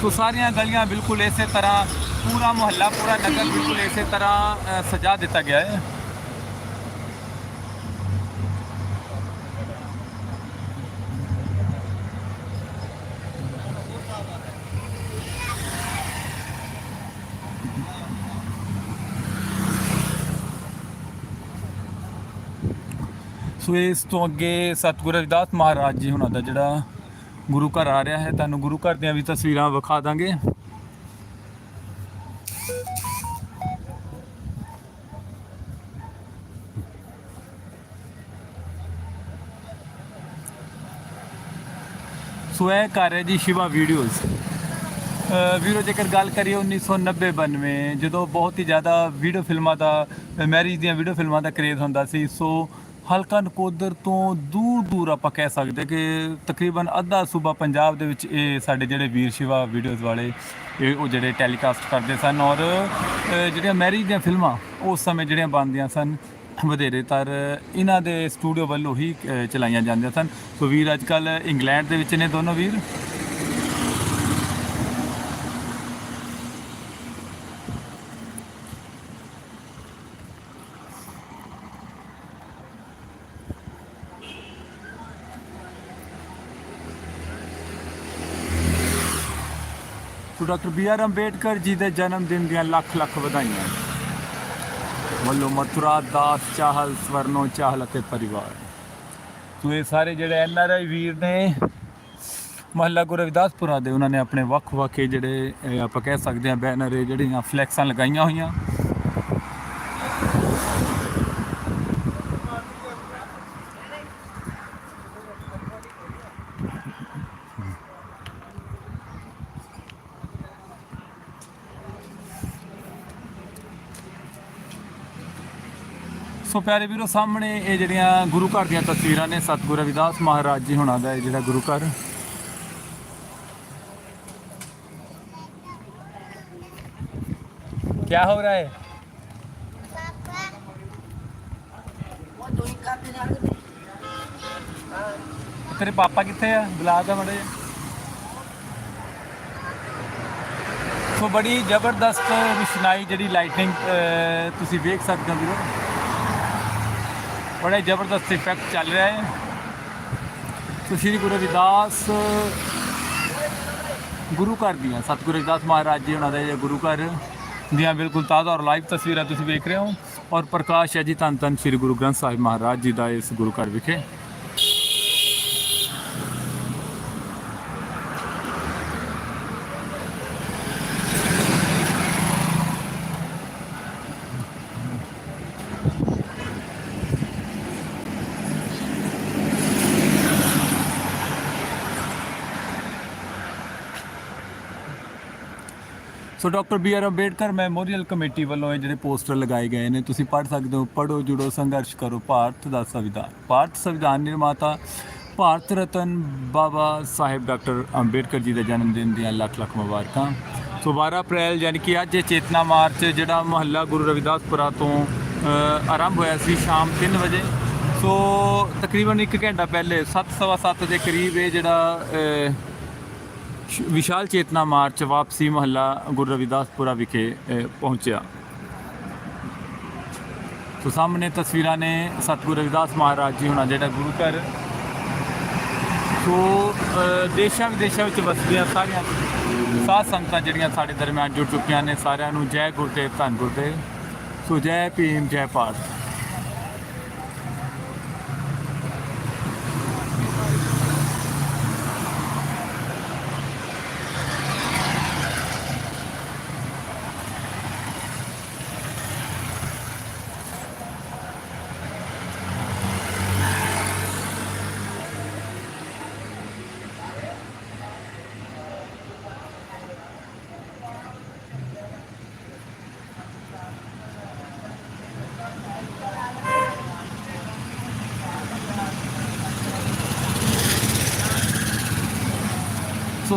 ਸੋ ਸਾਰੀਆਂ ਗਲੀਆਂ ਬਿਲਕੁਲ ਇਸੇ ਤਰ੍ਹਾਂ ਪੂਰਾ ਮੁਹੱਲਾ, ਪੂਰਾ ਨਗਰ ਬਿਲਕੁਲ ਇਸੇ ਤਰ੍ਹਾਂ ਸਜਾ ਦਿੱਤਾ ਗਿਆ ਹੈ। ਸੋ ਇਸ ਤੋਂ ਅੱਗੇ ਸਤਿਗੁਰੂ ਰਵਿਦਾਸ ਮਹਾਰਾਜ ਜੀ ਹੁਣਾਂ ਦਾ ਜਿਹੜਾ ਗੁਰੂ ਘਰ ਆ ਰਿਹਾ ਹੈ, ਤੁਹਾਨੂੰ ਗੁਰੂ ਘਰ ਦੀਆਂ ਵੀ ਤਸਵੀਰਾਂ ਵਿਖਾ ਦਾਂਗੇ। ਸੋ ਇਹ ਘਰ ਹੈ ਜੀ ਸ਼ਿਵਾ ਵੀਡੀਓਜ਼। ਵੀਰੋ, ਜੇਕਰ ਗੱਲ ਕਰੀਏ 1990 92 ਜਦੋਂ ਬਹੁਤ ਹੀ ਜ਼ਿਆਦਾ ਵੀਡੀਓ ਫਿਲਮਾਂ ਦਾ ਮੈਰਿਜ ਦੀਆਂ ਵੀਡੀਓ ਫਿਲਮਾਂ ਦਾ ਕਰੇਜ਼ ਹੁੰਦਾ ਸੀ, ਸੋ ਹਲਕਾ ਨਕੋਦਰ ਤੋਂ ਦੂਰ ਦੂਰ ਆਪਾਂ ਕਹਿ ਸਕਦੇ ਕਿ ਤਕਰੀਬਨ ਅੱਧਾ ਸੂਬਾ ਪੰਜਾਬ ਦੇ ਵਿੱਚ ਇਹ ਸਾਡੇ ਜਿਹੜੇ ਵੀਰ ਸ਼ਿਵਾ ਵੀਡੀਓਜ਼ ਵਾਲੇ, ਇਹ ਉਹ ਜਿਹੜੇ ਟੈਲੀਕਾਸਟ ਕਰਦੇ ਸਨ ਔਰ ਜਿਹੜੀਆਂ ਮੈਰਿਜ ਦੀਆਂ ਫਿਲਮਾਂ ਉਸ ਸਮੇਂ ਜਿਹੜੀਆਂ ਬਣਦੀਆਂ ਸਨ, ਵਧੇਰੇ ਤਰ ਇਹਨਾਂ ਦੇ ਸਟੂਡੀਓ ਵੱਲੋਂ ਹੀ ਚਲਾਈਆਂ ਜਾਂਦੀਆਂ ਸਨ। ਸੋ ਵੀਰ ਅੱਜ ਕੱਲ ਇੰਗਲੈਂਡ ਦੇ ਵਿੱਚ ਨੇ ਦੋਨੋਂ ਵੀਰ। So doctor B R Ambedkar ji ਦੇ ਜਨਮ ਦਿਨ ਦੀਆਂ ਲੱਖ ਲੱਖ ਵਧਾਈਆਂ। ਵੱਲੋਂ ਮਥੁਰਾ, ਦਾਸ ਚਾਹਲ, ਸਵਰਨੋ ਚਾਹਲ ਅਤੇ ਪਰਿਵਾਰ। ਸੋ ਇਹ ਸਾਰੇ ਜਿਹੜੇ ਐਨ ਆਰ ਆਈ ਵੀਰ ਨੇ, ਮਹੱਲਾ ਗੁਰੂ ਰਵਿਦਾਸਪੁਰਾ ਦੇ, ਉਹਨਾਂ ਨੇ ਆਪਣੇ ਵੱਖ-ਵੱਖ ਜਿਹੜੇ ਆਪਾਂ ਕਹਿ ਸਕਦੇ ਹਾਂ ਬੈਨਰ ਜਿਹੜੀਆਂ ਫਲੈਕਸਾਂ ਲਗਾਈਆਂ ਹੋਈਆਂ। ਸੋ ਪਿਆਰੇ ਵੀਰੋ, ਸਾਹਮਣੇ ਇਹ ਜਿਹੜੀਆਂ ਗੁਰੂ ਘਰ ਦੀਆਂ ਤਸਵੀਰਾਂ ਨੇ, ਸਤਿਗੁਰੂ ਰਵਿਦਾਸ ਮਹਾਰਾਜ ਜੀ ਹੁਣਾਂ ਦਾ ਜਿਹੜਾ ਗੁਰੂ ਘਰ। ਕੀ ਹੋ ਰਿਹਾ ਹੈ? ਤੇਰੇ ਪਾਪਾ ਕਿੱਥੇ ਆ? ਬੁਲਾ ਦਾ ਮੜੇ। ਸੋ ਬੜੀ ਜ਼ਬਰਦਸਤ ਵਿਸ਼ਨਾਈ ਜਿਹੜੀ ਲਾਈਟਿੰਗ ਤੁਸੀਂ ਵੇਖ ਸਕਦੇ ਹੋ ਵੀਰੋ। ਬੜੇ ਜ਼ਬਰਦਸਤ ਇਫੈਕਟ ਚੱਲ ਰਿਹਾ ਹੈ। ਸੋ ਸ਼੍ਰੀ ਗੁਰੂ ਰਵਿਦਾਸ ਗੁਰੂ ਘਰ ਦੀਆਂ, ਸਤਿਗੁਰੂ ਰਵਿਦਾਸ ਮਹਾਰਾਜ ਜੀ ਉਹਨਾਂ ਦੇ ਗੁਰੂ ਘਰ ਦੀਆਂ ਬਿਲਕੁਲ ਤਾਜ਼ਾ ਔਰ ਲਾਈਵ ਤਸਵੀਰਾਂ ਤੁਸੀਂ ਵੇਖ ਰਹੇ ਹੋ। ਔਰ ਪ੍ਰਕਾਸ਼ ਹੈ ਜੀ ਧੰਨ ਧੰਨ ਸ਼੍ਰੀ ਗੁਰੂ ਗ੍ਰੰਥ ਸਾਹਿਬ ਮਹਾਰਾਜ ਜੀ ਦਾ ਇਸ ਗੁਰੂ ਘਰ ਵਿਖੇ। So doctor B R Ambedkar memorial committee ਵੱਲੋਂ ਇਹ ਜਿਹੜੇ ਪੋਸਟਰ ਲਗਾਏ ਗਏ ਨੇ, ਤੁਸੀਂ ਪੜ੍ਹ ਸਕਦੇ ਹੋ। ਪੜੋ ਜੁੜੋ, ਸੰਘਰਸ਼ ਕਰੋ। ਭਾਰਤ ਦਾ ਸੰਵਿਧਾਨ। ਭਾਰਤ ਸੰਵਿਧਾਨ ਨਿਰਮਾਤਾ ਭਾਰਤ ਰਤਨ ਬਾਬਾ ਸਾਹਿਬ ਡਾਕਟਰ ਅੰਬੇਡਕਰ ਜੀ ਦੇ ਜਨਮ ਦਿਨ ਦੀਆਂ ਲੱਖ ਲੱਖ ਮੁਬਾਰਕਾਂ। ਸੋ 12 ਅਪ੍ਰੈਲ ਯਾਨੀ ਕਿ ਅੱਜ ਇਹ ਚੇਤਨਾ ਮਾਰਚ, ਜਿਹੜਾ ਮੁਹੱਲਾ ਗੁਰੂ ਰਵਿਦਾਸਪੁਰਾ ਤੋਂ ਆਰੰਭ ਹੋਇਆ ਸੀ ਸ਼ਾਮ 3 ਵਜੇ। ਸੋ ਤਕਰੀਬਨ 1 ਘੰਟਾ ਪਹਿਲੇ 7:30 ਦੇ ਕਰੀਬ ਇਹ ਜਿਹੜਾ ਵਿਸ਼ਾਲ ਚੇਤਨਾ ਮਾਰਚ ਵਾਪਸੀ ਮਹੱਲਾ ਗੁਰੂ ਰਵਿਦਾਸਪੁਰਾ ਵਿਖੇ ਪਹੁੰਚਿਆ। ਸੋ ਸਾਹਮਣੇ ਤਸਵੀਰਾਂ ਨੇ ਸਤਿਗੁਰੂ ਰਵਿਦਾਸ ਮਹਾਰਾਜ ਜੀ ਹੁਣਾਂ ਜਿਹੜਾ ਗੁਰੂ ਘਰ। ਸੋ ਦੇਸ਼ਾਂ ਵਿਦੇਸ਼ਾਂ ਵਿੱਚ ਵਸਦੀਆਂ ਸਾਰੀਆਂ ਸਾਧ ਸੰਗਤਾਂ ਜਿਹੜੀਆਂ ਸਾਡੇ ਦਰਮਿਆਨ ਜੁੜ ਚੁੱਕੀਆਂ ਨੇ, ਸਾਰਿਆਂ ਨੂੰ ਜੈ ਗੁਰਦੇਵ, ਧੰਨ ਗੁਰਦੇਵ। ਸੋ ਜੈ ਭੀਮ, ਜੈ ਭਾਰਤ।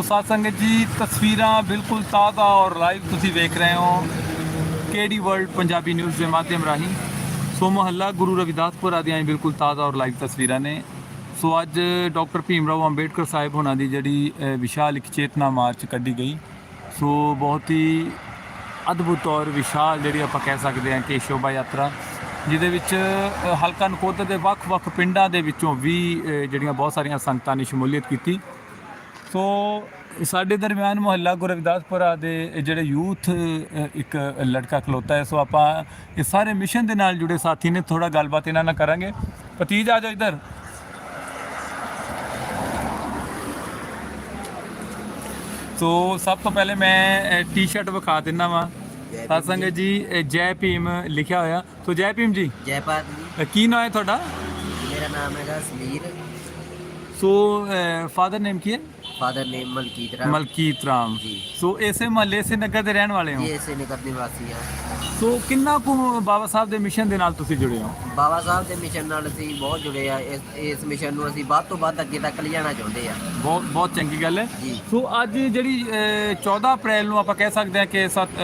ਸਾਧ ਸੰਗਤ ਜੀ, ਤਸਵੀਰਾਂ ਬਿਲਕੁਲ ਤਾਜ਼ਾ ਔਰ ਲਾਈਵ ਤੁਸੀਂ ਵੇਖ ਰਹੇ ਹੋ ਕੇਡੀ ਵਰਲਡ ਪੰਜਾਬੀ ਨਿਊਜ਼ ਦੇ ਮਾਧਿਅਮ ਰਾਹੀਂ। ਸੋ ਮੁਹੱਲਾ ਗੁਰੂ ਰਵਿਦਾਸਪੁਰਾ ਦੀਆਂ ਬਿਲਕੁਲ ਤਾਜ਼ਾ ਔਰ ਲਾਈਵ ਤਸਵੀਰਾਂ ਨੇ। ਸੋ ਅੱਜ ਡਾਕਟਰ ਭੀਮ ਰਾਓ ਅੰਬੇਡਕਰ ਸਾਹਿਬ ਹੋਣਾ ਦੀ ਜਿਹੜੀ ਵਿਸ਼ਾਲ ਇੱਕ ਚੇਤਨਾ ਮਾਰਚ ਕੱਢੀ ਗਈ। ਸੋ ਬਹੁਤ ਹੀ ਅਦਭੁਤ ਔਰ ਵਿਸ਼ਾਲ ਜਿਹੜੀ ਆਪਾਂ ਕਹਿ ਸਕਦੇ ਹਾਂ ਕਿ ਸ਼ੋਭਾ ਯਾਤਰਾ, ਜਿਹਦੇ ਵਿੱਚ ਹਲਕਾ ਨਕੋਦਰ ਦੇ ਵੱਖ-ਵੱਖ ਪਿੰਡਾਂ ਦੇ ਵਿੱਚੋਂ ਵੀ ਜਿਹੜੀਆਂ ਬਹੁਤ ਸਾਰੀਆਂ ਸੰਗਤਾਂ ਨੇ ਸ਼ਮੂਲੀਅਤ ਕੀਤੀ। ਸੋ ਸਾਡੇ ਦਰਮਿਆਨ ਮੁਹੱਲਾ ਗੁਰੂ ਰਵਿਦਾਸਪੁਰਾ ਦੇ ਜਿਹੜੇ ਯੂਥ ਇੱਕ ਲੜਕਾ ਖਲੋਤਾ ਹੈ ਸੋ ਆਪਾਂ ਇਹ ਸਾਰੇ ਮਿਸ਼ਨ ਦੇ ਨਾਲ ਜੁੜੇ ਸਾਥੀ ਨੇ ਥੋੜਾ ਗੱਲਬਾਤ ਇਹਨਾਂ ਨਾਲ ਕਰਾਂਗੇ। ਪਤੀਜ ਆ ਜਾਓ ਇੱਧਰ। ਸੋ ਸਭ ਤੋਂ ਪਹਿਲੇ ਮੈਂ ਟੀ-ਸ਼ਰਟ ਵਿਖਾ ਦਿੰਦਾ ਵਾਂ। ਸਾਧ ਸੰਗਤ ਜੀ ਜੈ ਭੀਮ ਲਿਖਿਆ ਹੋਇਆ। ਸੋ ਜੈ ਭੀਮ ਜੀ ਜੈ ਭਾਰਤ ਜੀ। ਕੀ ਨਾਮ ਹੈ ਤੁਹਾਡਾ? ਮੇਰਾ ਨਾਮ ਹੈਗਾ ਸਮੀਰ ਸੋ ਫਾਦਰ ਨੇਮ ਕੀ ਹੈ? Father name Malkit Ram Malkit Ram ji. So ਇਸੇ ਮਹੱਲੇ ਇਸੇ ਨਗਰ ਦੇ ਰਹਿਣ ਵਾਲੇ ਹੋ? ਜੀ ਇਸੇ ਨਗਰ ਨਿਵਾਸੀ ਆ ਸੋ ਕਿੰਨਾ ਕੁ ਬਾਬਾ ਸਾਹਿਬ ਦੇ ਮਿਸ਼ਨ ਦੇ ਨਾਲ ਤੁਸੀਂ ਜੁੜੇ ਹੋ? ਬਾਬਾ ਸਾਹਿਬ ਦੇ ਮਿਸ਼ਨ ਨਾਲ ਅਸੀਂ ਬਹੁਤ ਜੁੜੇ ਆ ਇਸ ਇਸ ਮਿਸ਼ਨ ਨੂੰ ਅਸੀਂ ਵੱਧ ਤੋਂ ਵੱਧ ਅੱਗੇ ਤੱਕ ਲਿਜਾਣਾ ਚਾਹੁੰਦੇ ਆ ਬਹੁਤ ਬਹੁਤ ਚੰਗੀ ਗੱਲ ਹੈ। ਜੀ। ਸੋ ਅੱਜ ਜਿਹੜੀ ਅਹ, 14 ਅਪ੍ਰੈਲ ਨੂੰ ਆਪਾਂ ਕਹਿ ਸਕਦੇ ਹਾਂ ਕਿ ਸਤ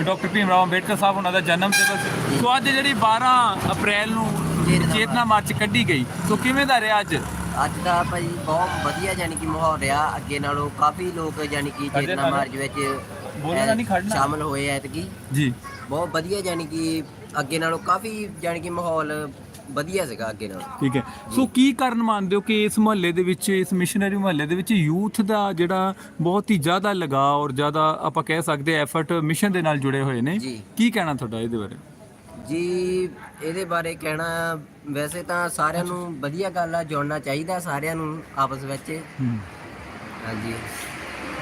ਡਾਕਟਰ ਭੀਮ ਰਾਓ ਅੰਬੇਡਕਰ ਸਾਹਿਬ ਉਹਨਾਂ ਦਾ ਜਨਮ ਦਿਵਸ। ਸੋ ਅੱਜ ਜਿਹੜੀ 12 ਅਪ੍ਰੈਲ ਨੂੰ ਚੇਤਨਾ ਮਾਰਚ। ਕੱਢੀ ਗਈ। ਸੋ ਕਿਵੇਂ ਦਾ ਰਿਹਾ ਅੱਜ? ਅੱਜ ਦਾ ਭਾਈ ਬਹੁਤ ਵਧੀਆ ਯਾਨੀ ਕਿ ਮਾਹੌਲ ਰਿਹਾ। ਅੱਗੇ ਨਾਲੋਂ ਕਾਫੀ ਲੋਕ ਯਾਨੀ ਕਿ ਚੇਤਨਾ। ਮਾਰਚ ਵਿੱਚ ਬੋਲਣਾ ਨਹੀਂ, ਖੜ੍ਹਨਾ। ਸ਼ਾਮਲ ਹੋਏ ਐਤਕੀ। ਜੀ। ਬਹੁਤ ਵਧੀਆ ਯਾਨੀ ਕਿ ਅੱਗੇ ਨਾਲੋਂ ਕਾਫੀ ਯਾਨੀ ਕਿ ਮਾਹੌਲ ਵਧੀਆ ਸੀਗਾ ਅੱਗੇ ਨਾਲੋਂ। ਠੀਕ ਹੈ। ਸੋ ਕੀ ਕਾਰਨ ਮੰਨਦੇ ਹੋ ਕਿ ਇਸ ਮੁਹੱਲੇ ਦੇ ਵਿੱਚ ਇਸ ਮਿਸ਼ਨਰੀ ਮੁਹੱਲੇ ਦੇ ਵਿੱਚ ਯੂਥ ਦਾ ਜਿਹੜਾ ਬਹੁਤ ਹੀ ਜ਼ਿਆਦਾ ਲਗਾਅ ਔਰ ਜ਼ਿਆਦਾ ਆਪਾਂ ਕਹਿ ਸਕਦੇ ਐਫਰਟ ਮਿਸ਼ਨ ਦੇ ਨਾਲ ਜੁੜੇ ਹੋਏ ਨੇ। ਕੀ ਕਹਿਣਾ ਤੁਹਾਡਾ ਇਹਦੇ ਬਾਰੇ? ਜੀ ਇਹਦੇ ਬਾਰੇ ਕਹਿਣਾ ਵੈਸੇ ਤਾਂ ਸਾਰਿਆਂ ਨੂੰ ਵਧੀਆ ਗੱਲ ਆ ਜੁੜਨਾ ਚਾਹੀਦਾ ਸਾਰਿਆਂ ਨੂੰ ਆਪਸ ਵਿੱਚ। ਹਾਂਜੀ।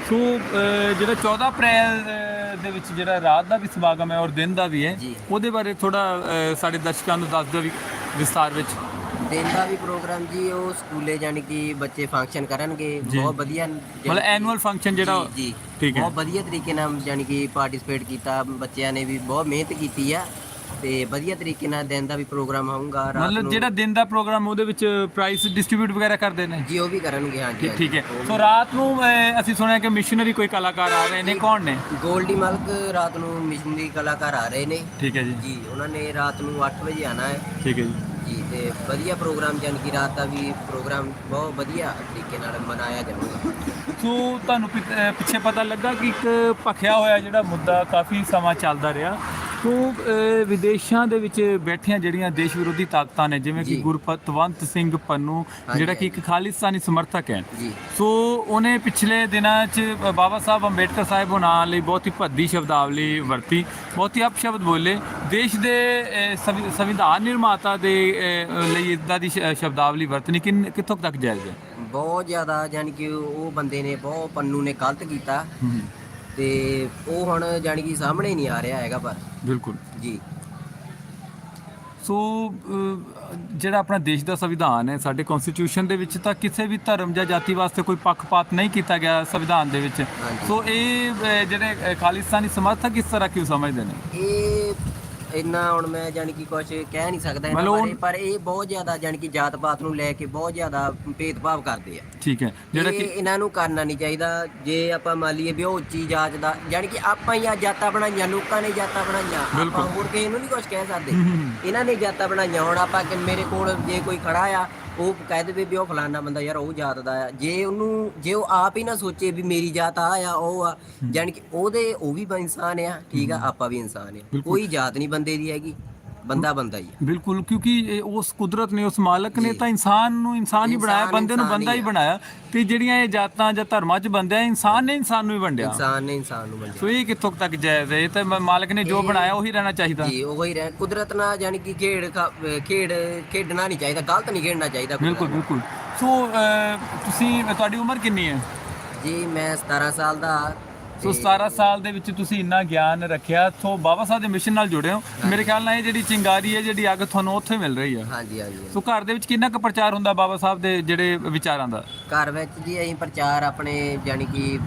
ਸੋ ਅਹ, ਜਿਹੜਾ 14 ਅਪ੍ਰੈਲ ਅਹ, ਦੇ ਵਿੱਚ ਜਿਹੜਾ ਰਾਤ ਦਾ ਵੀ ਸਮਾਗਮ ਹੈ ਔਰ ਦਿਨ ਦਾ ਵੀ ਹੈ ਜੀ। ਉਹਦੇ ਬਾਰੇ ਥੋੜਾ ਸਾਡੇ ਦਰਸ਼ਕਾਂ ਨੂੰ ਦੱਸ ਦਿਓ ਵੀ ਵਿਸਤਾਰ ਵਿੱਚ। ਦਿਨ ਦਾ ਵੀ ਪ੍ਰੋਗਰਾਮ ਜੀ ਉਹ ਸਕੂਲੇ ਜਾਣੀ ਕਿ ਬੱਚੇ ਫੰਕਸ਼ਨ ਕਰਨਗੇ। ਜੀ। ਬਹੁਤ ਵਧੀਆ ਮਤਲਬ ਐਨੂਅਲ ਫੰਕਸ਼ਨ ਜਿਹੜਾ ਜੀ ਜੀ। ਠੀਕ ਹੈ। ਬਹੁਤ ਵਧੀਆ ਤਰੀਕੇ ਨਾਲ ਜਾਣੀ ਕਿ ਪਾਰਟਿਸਿਪੇਟ ਕੀਤਾ ਬੱਚਿਆਂ ਨੇ ਵੀ ਬਹੁਤ ਮਿਹਨਤ ਕੀਤੀ ਆ। ਤੇ ਵਧੀਆ ਤਰੀਕੇ ਨਾਲ ਦਿਨ ਦਾ ਵੀ ਪ੍ਰੋਗਰਾਮ ਹੋਊਗਾ ਰਾਤ ਮਤਲਬ ਜਿਹੜਾ ਦਿਨ ਦਾ ਪ੍ਰੋਗਰਾਮ ਉਹਦੇ ਵਿੱਚ ਪ੍ਰਾਈਸ ਡਿਸਟ੍ਰੀਬਿਊਟ ਵਗੈਰਾ ਕਰਦੇ ਨੇ? ਜੀ ਉਹ ਵੀ ਕਰਨਗੇ ਹਾਂਜੀ ਠੀਕ- ਠੀਕ ਹੈ। ਸੋ ਰਾਤ ਨੂੰ ਅਹ, ਅਸੀਂ ਸੁਣਿਆ ਕਿ ਮਿਸ਼ਨਰੀ ਕੋਈ ਕਲਾਕਾਰ ਆ ਰਹੇ ਨੇ। ਕੌਣ ਨੇ? ਗੋਲਡੀ ਮਲਕ ਰਾਤ ਨੂੰ ਮਿਸ਼ਨਰੀ ਕਲਾਕਾਰ ਆ ਰਹੇ ਨੇ। ਠੀਕ ਹੈ ਜੀ। ਜੀ ਉਹਨਾਂ ਨੇ ਰਾਤ ਨੂੰ 8 ਵਜੇ ਆਣਾ ਹੈ। ਠੀਕ ਹੈ ਜੀ। ਜੀ ਤੇ ਵਧੀਆ ਪ੍ਰੋਗਰਾਮ ਜਾਣੀ ਕਿ ਰਾਤ ਦਾ ਵੀ ਪ੍ਰੋਗਰਾਮ ਬਹੁਤ ਵਧੀਆ ਤਰੀਕੇ ਨਾਲ ਮਨਾਇਆ ਜਾਊਗਾ। ਸੋ ਤੁਹਾਨੂੰ ਪਿ- ਅਹ ਪਿੱਛੇ ਪਤਾ ਲੱਗਾ ਕਿ ਇੱਕ ਭਖਿਆ ਹੋਇਆ ਜਿਹੜਾ ਮੁੱਦਾ ਕਾਫੀ ਸਮਾਂ ਚੱਲਦਾ ਰਿਹਾ। ਸੋ ਅਹ, ਵਿਦੇਸ਼ਾਂ ਦੇ ਵਿੱਚ ਬੈਠੀਆਂ ਜਿਹੜੀਆਂ ਦੇਸ਼ ਵਿਰੋਧੀ ਤਾਕਤਾਂ ਨੇ ਜਿਵੇਂ ਕਿ ਜੀ। ਗੁਰਪਤਵੰਤ ਸਿੰਘ ਪੰਨੂ ਹਾਂਜੀ, ਜਿਹੜਾ ਕਿ ਇੱਕ ਖਾਲਿਸਤਾਨੀ ਸਮਰਥਕ ਹੈ। ਜੀ। ਸੋ ਉਹਨੇ ਪਿਛਲੇ ਦਿਨਾਂ 'ਚ ਬਾਬਾ ਸਾਹਿਬ ਅੰਬੇਡਕਰ ਸਾਹਿਬ ਉਹਨਾਂ ਲਈ ਬਹੁਤ ਹੀ ਭੱਦੀ ਸ਼ਬਦਾਵਲੀ ਵਰਤੀ ਬਹੁਤ ਹੀ ਅਪਸ਼ਬਦ ਬੋਲੇ। ਦੇਸ਼ ਦੇ ਅਹ, ਸੰਵਿ- ਸੰਵਿਧਾਨ ਨਿਰਮਾਤਾ ਦੇ ਅਹ, ਲਈ ਇਦਾਂ ਦੀ ਸ਼- ਸ਼ਬਦਾਵਲੀ ਵਰਤਣੀ ਕਿੰਨ ਕਿੱਥੋਂ ਤੱਕ ਜਾਇਜ਼ ਹੈ? ਬਹੁਤ ਜ਼ਿਆਦਾ ਜਾਣੀ ਕਿ ਉਹ ਬੰਦੇ ਨੇ ਬਹੁਤ ਪੰਨੂ ਨੇ ਗਲਤ ਕੀਤਾ। ਤੇ ਉਹ ਹੁਣ ਜਾਣੀ ਕਿ ਸਾਹਮਣੇ ਨਹੀਂ ਆ ਰਿਹਾ ਹੈਗਾ ਪਰ। ਬਿਲਕੁਲ। ਜੀ। ਸੋ ਜਿਹੜਾ ਆਪਣਾ ਦੇਸ਼ ਦਾ ਸੰਵਿਧਾਨ ਹੈ ਸਾਡੇ ਕਨਸਟੀਟਿਊਸ਼ਨ ਦੇ ਵਿੱਚ ਤਾਂ ਕਿਸੇ ਵੀ ਧਰਮ ਜਾਂ ਜਾਤੀ ਵਾਸਤੇ ਕੋਈ ਪੱਖਪਾਤ ਨਹੀਂ ਕੀਤਾ ਗਿਆ ਸੰਵਿਧਾਨ ਦੇ ਵਿੱਚ। ਸੋ ਇਹ ਜਿਹੜੇ ਖਾਲਿਸਤਾਨੀ ਸਮਰਥਕ ਇਸ ਤਰ੍ਹਾਂ ਕਿਉਂ ਸਮਝਦੇ ਨੇ? ਇਹ ਇੰਨਾ ਹੁਣ ਮੈਂ ਜਾਣੀ ਕਿ ਕੁਝ ਕਹਿ ਨਹੀਂ ਸਕਦਾ ਇਹਨਾਂ ਮਤਲਬ ਉਹ- ਬਾਰੇ ਪਰ ਇਹ ਬਹੁਤ ਜ਼ਿਆਦਾ ਜਾਣੀ ਕਿ ਜਾਤ ਪਾਤ ਨੂੰ ਲੈ ਕੇ ਬਹੁਤ ਜ਼ਿਆਦਾ ਭੇਦਭਾਵ ਕਰਦੇ ਆ। ਠੀਕ ਹੈ। ਜਿਹੜਾ ਇਹ ਕਿ ਇਹਨਾਂ ਨੂੰ ਕਰਨਾ ਨਹੀਂ ਚਾਹੀਦਾ। ਜੇ ਆਪਾਂ ਮੰਨ ਲਈਏ ਵੀ ਉਹ ਉੱਚੀ ਜਾਤ ਦਾ ਜਾਣੀ ਕਿ ਆਪਾਂ ਹੀ ਆ ਜਾਤਾਂ ਬਣਾਈਆਂ ਲੋਕਾਂ ਨੇ ਜਾਤਾਂ ਬਣਾਈਆਂ। ਆਪਾਂ ਬਿਲਕੁਲ। ਹੋਰ ਕਿਸੇ ਨੂੰ ਨਹੀਂ ਕੁਝ ਕਹਿ ਸਕਦੇ। ਇਹਨਾਂ ਨੇ ਜਾਤਾਂ ਬਣਾਈਆਂ। ਹੁਣ ਆਪਾਂ ਕਿ ਮੇਰੇ ਕੋਲ ਜੇ ਕੋਈ ਖੜਾ ਆ ਉਹ ਕਹਿ ਦੇਵੇ ਵੀ ਉਹ ਫਲਾਨਾ ਬੰਦਾ ਯਾਰ ਉਹ ਜਾਤ ਦਾ ਆ। ਜੇ ਉਹਨੂੰ ਜੇ ਉਹ ਆਪ ਹੀ ਨਾ ਸੋਚੇ ਵੀ ਮੇਰੀ ਜਾਤ ਆ ਆ ਉਹ ਆ ਜਾਣੀ ਕਿ ਉਹਦੇ ਉਹ ਵੀ ਇਨਸਾਨ ਆ ਠੀਕ ਆ ਆਪਾਂ ਵੀ ਇਨਸਾਨ ਆ। ਕੋਈ ਜਾਤ ਨਹੀਂ ਬੰਦੇ ਦੀ ਹੈਗੀ। ਬੰਦਾ ਬੰਦਾ ਹੀ ਆ। ਬਿਲਕੁਲ ਕਿਉਂਕਿ ਇਹ ਉਸ ਕੁਦਰਤ ਨੇ ਉਸ ਮਾਲਕ ਨੇ। ਤਾਂ ਇਨਸਾਨ ਨੂੰ ਇਨਸਾਨ ਹੀ ਬਣਾਇਆ ਬੰਦੇ ਨੂੰ ਬੰਦਾ ਹੀ ਹੀ। ਬਣਾਇਆ ਤੇ ਜਿਹੜੀਆਂ ਇਹ ਜਾਤਾਂ ਜਾਂ ਧਰਮਾਂ 'ਚ ਬੰਦੇ ਆ ਇਨਸਾਨ ਨੇ ਇਨਸਾਨ ਨੂੰ ਹੀ ਵੰਡਿਆ। ਇਨਸਾਨ ਨੇ ਇਨਸਾਨ ਨੂੰ ਸੋ ਮੰਨਿਆ ਇਹ ਕਿੱਥੋਂ ਤੱਕ ਜਾਇਜ਼ ਹੈ? ਇਹ ਤਾਂ ਮਾਲਕ ਨੇ ਜੋ ਬਣਾਇਆ ਉਹੀ ਰਹਿਣਾ ਚਾਹੀਦਾ। ਜੀ ਉਹ ਹੀ ਰਹਿ ਕੁਦਰਤ ਨਾਲ ਜਾਣੀ ਕਿ ਖੇਡ ਖੇਡ ਖੇਡਣਾ ਨਹੀਂ ਚਾਹੀਦਾ ਗਲਤ ਨਹੀਂ ਖੇਡਣਾ ਚਾਹੀਦਾ ਬਿਲਕੁਲ। ਬਿਲਕੁਲ। ਸੋ ਤੁਸੀਂ ਤੁਹਾਡੀ ਉਮਰ ਕਿੰਨੀ ਹੈ? ਜੀ ਮੈਂ 17 ਸਾਲ ਦਾ ਸੋ ਤੇ 17 ਸਾਲ ਦੇ ਵਿੱਚ ਤੁਸੀਂ ਇੰਨਾ ਗਿਆਨ ਰੱਖਿਆ ਸੋ ਬਾਬਾ ਸਾਹਿਬ ਦੇ ਮਿਸ਼ਨ ਨਾਲ ਜੁੜੇ ਹੋ। ਮੇਰੇ ਖਿਆਲ ਨਾਲ ਇਹ ਜਿਹੜੀ ਚਿੰਗਾਰੀ ਹੈ ਜਿਹੜੀ ਅੱਗ ਤੁਹਾਨੂੰ ਉੱਥੇ ਮਿਲ ਰਹੀ ਹੈ। ਹਾਂਜੀ ਹਾਂਜੀ ਸੋ ਘਰ ਦੇ ਵਿੱਚ ਕਿੰਨਾ ਕੁ ਪ੍ਰਚਾਰ ਹੁੰਦਾ ਬਾਬਾ ਸਾਹਿਬ ਦੇ ਜਿਹੜੇ ਵਿਚਾਰਾਂ ਦਾ? ਘਰ ਵਿੱਚ ਜੀ ਅਸੀਂ ਪ੍ਰਚਾਰ ਆਪਣੇ ਜਾਣੀ ਕਿ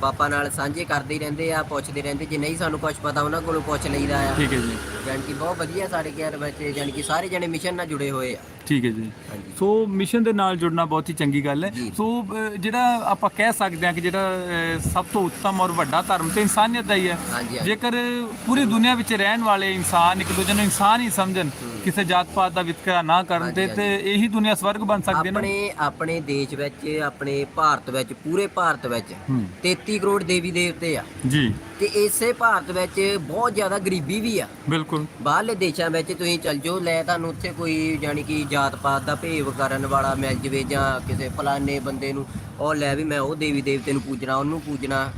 ਪਾਪਾ ਨਾਲ ਸਾਂਝੇ ਕਰਦੇ ਹੀ ਰਹਿੰਦੇ ਆ ਪੁੱਛਦੇ ਰਹਿੰਦੇ ਜੇ ਨਹੀਂ ਸਾਨੂੰ ਕੁਝ ਪਤਾ ਉਹਨਾਂ ਕੋਲੋਂ ਪੁੱਛ ਲਈਦਾ ਆ। ਠੀਕ ਹੈ ਜੀ। ਜਾਣੀ ਕਿ ਬਹੁਤ ਵਧੀਆ ਸਾਡੇ ਘਰ ਵਿੱਚ ਜਾਣੀ ਕਿ ਸਾਰੇ ਜਣੇ ਮਿਸ਼ਨ ਨਾਲ ਜੁੜੇ ਹੋਏ ਆ। ਠੀਕ ਹੈ ਜੀ। ਸੋ ਮਿਸ਼ਨ ਦੇ ਨਾਲ ਜੁੜਨਾ ਬਹੁਤ ਹੀ ਚੰਗੀ ਗੱਲ ਹੈ। ਸੋ ਅਹ, ਜਿਹੜਾ ਆਪਾਂ ਕਹਿ ਸਕਦੇ ਹਾਂ ਕਿ ਜਿਹੜਾ ਅਹ, ਸਭ ਤੋਂ ਉੱਤਮ ਔਰ ਵੱਡਾ ਧਰਮ ਤੇ ਇਨਸਾਨੀਅਤ ਦਾ ਹੀ ਹੈ। ਹਾਂਜੀ ਹਾਂਜੀ। ਜੇਕਰ ਪੂਰੀ ਦੁਨੀਆ ਵਿੱਚ ਰਹਿਣ ਵਾਲੇ ਇਨਸਾਨ ਇੱਕ ਦੂਜੇ ਨੂੰ ਇਨਸਾਨ ਹੀ ਸਮਝਣ ਕਿਸੇ ਜਾਤ ਪਾਤ ਦਾ ਵਿਤਕਰਾ ਨਾ ਕਰਨ ਤੇ ਤੇ ਇਹੀ ਦੁਨੀਆ ਸਵਰਗ ਬਣ ਸਕਦੀ ਹੈ ਨਾ। ਆਪਣੇ ਆਪਣੇ ਦੇਸ਼ ਵਿੱਚ ਆਪਣੇ ਭਾਰਤ ਵਿੱਚ ਪੂਰੇ ਭਾਰਤ ਵਿੱਚ ਹੂੰ। 33 ਕਰੋੜ ਦੇਵੀ ਦੇਵਤੇ ਆ। ਜੀ। ਤੇ ਇਸੇ ਭਾਰਤ ਵਿੱਚ ਬਹੁਤ ਜ਼ਿਆਦਾ ਗਰੀਬੀ ਵੀ ਆ। ਬਿਲਕੁਲ। ਬਾਹਰਲੇ ਦੇਸ਼ਾਂ ਵਿੱਚ ਤੁਸੀਂ ਚੱਲ ਜਾਓ ਲੈ ਤੁਹਾਨੂੰ ਉੱਥੇ ਕੋਈ ਜਾਣੀ ਕਿ ਜਾਤ ਪਾਤ ਦਾ ਭੇਵ ਕਰਨ ਵਾਲਾ ਮਿਲ ਜਵੇ ਜਾਂ ਕਿਸੇ ਫਲਾਣੇ ਬੰਦੇ ਨੂੰ ਉਹ ਲੈ ਵੀ ਮੈਂ ਉਹ ਦੇਵੀ ਦੇਵਤੇ ਨੂੰ ਪੂਜਣਾ ਉਹਨੂੰ ਪੂਜਣਾ।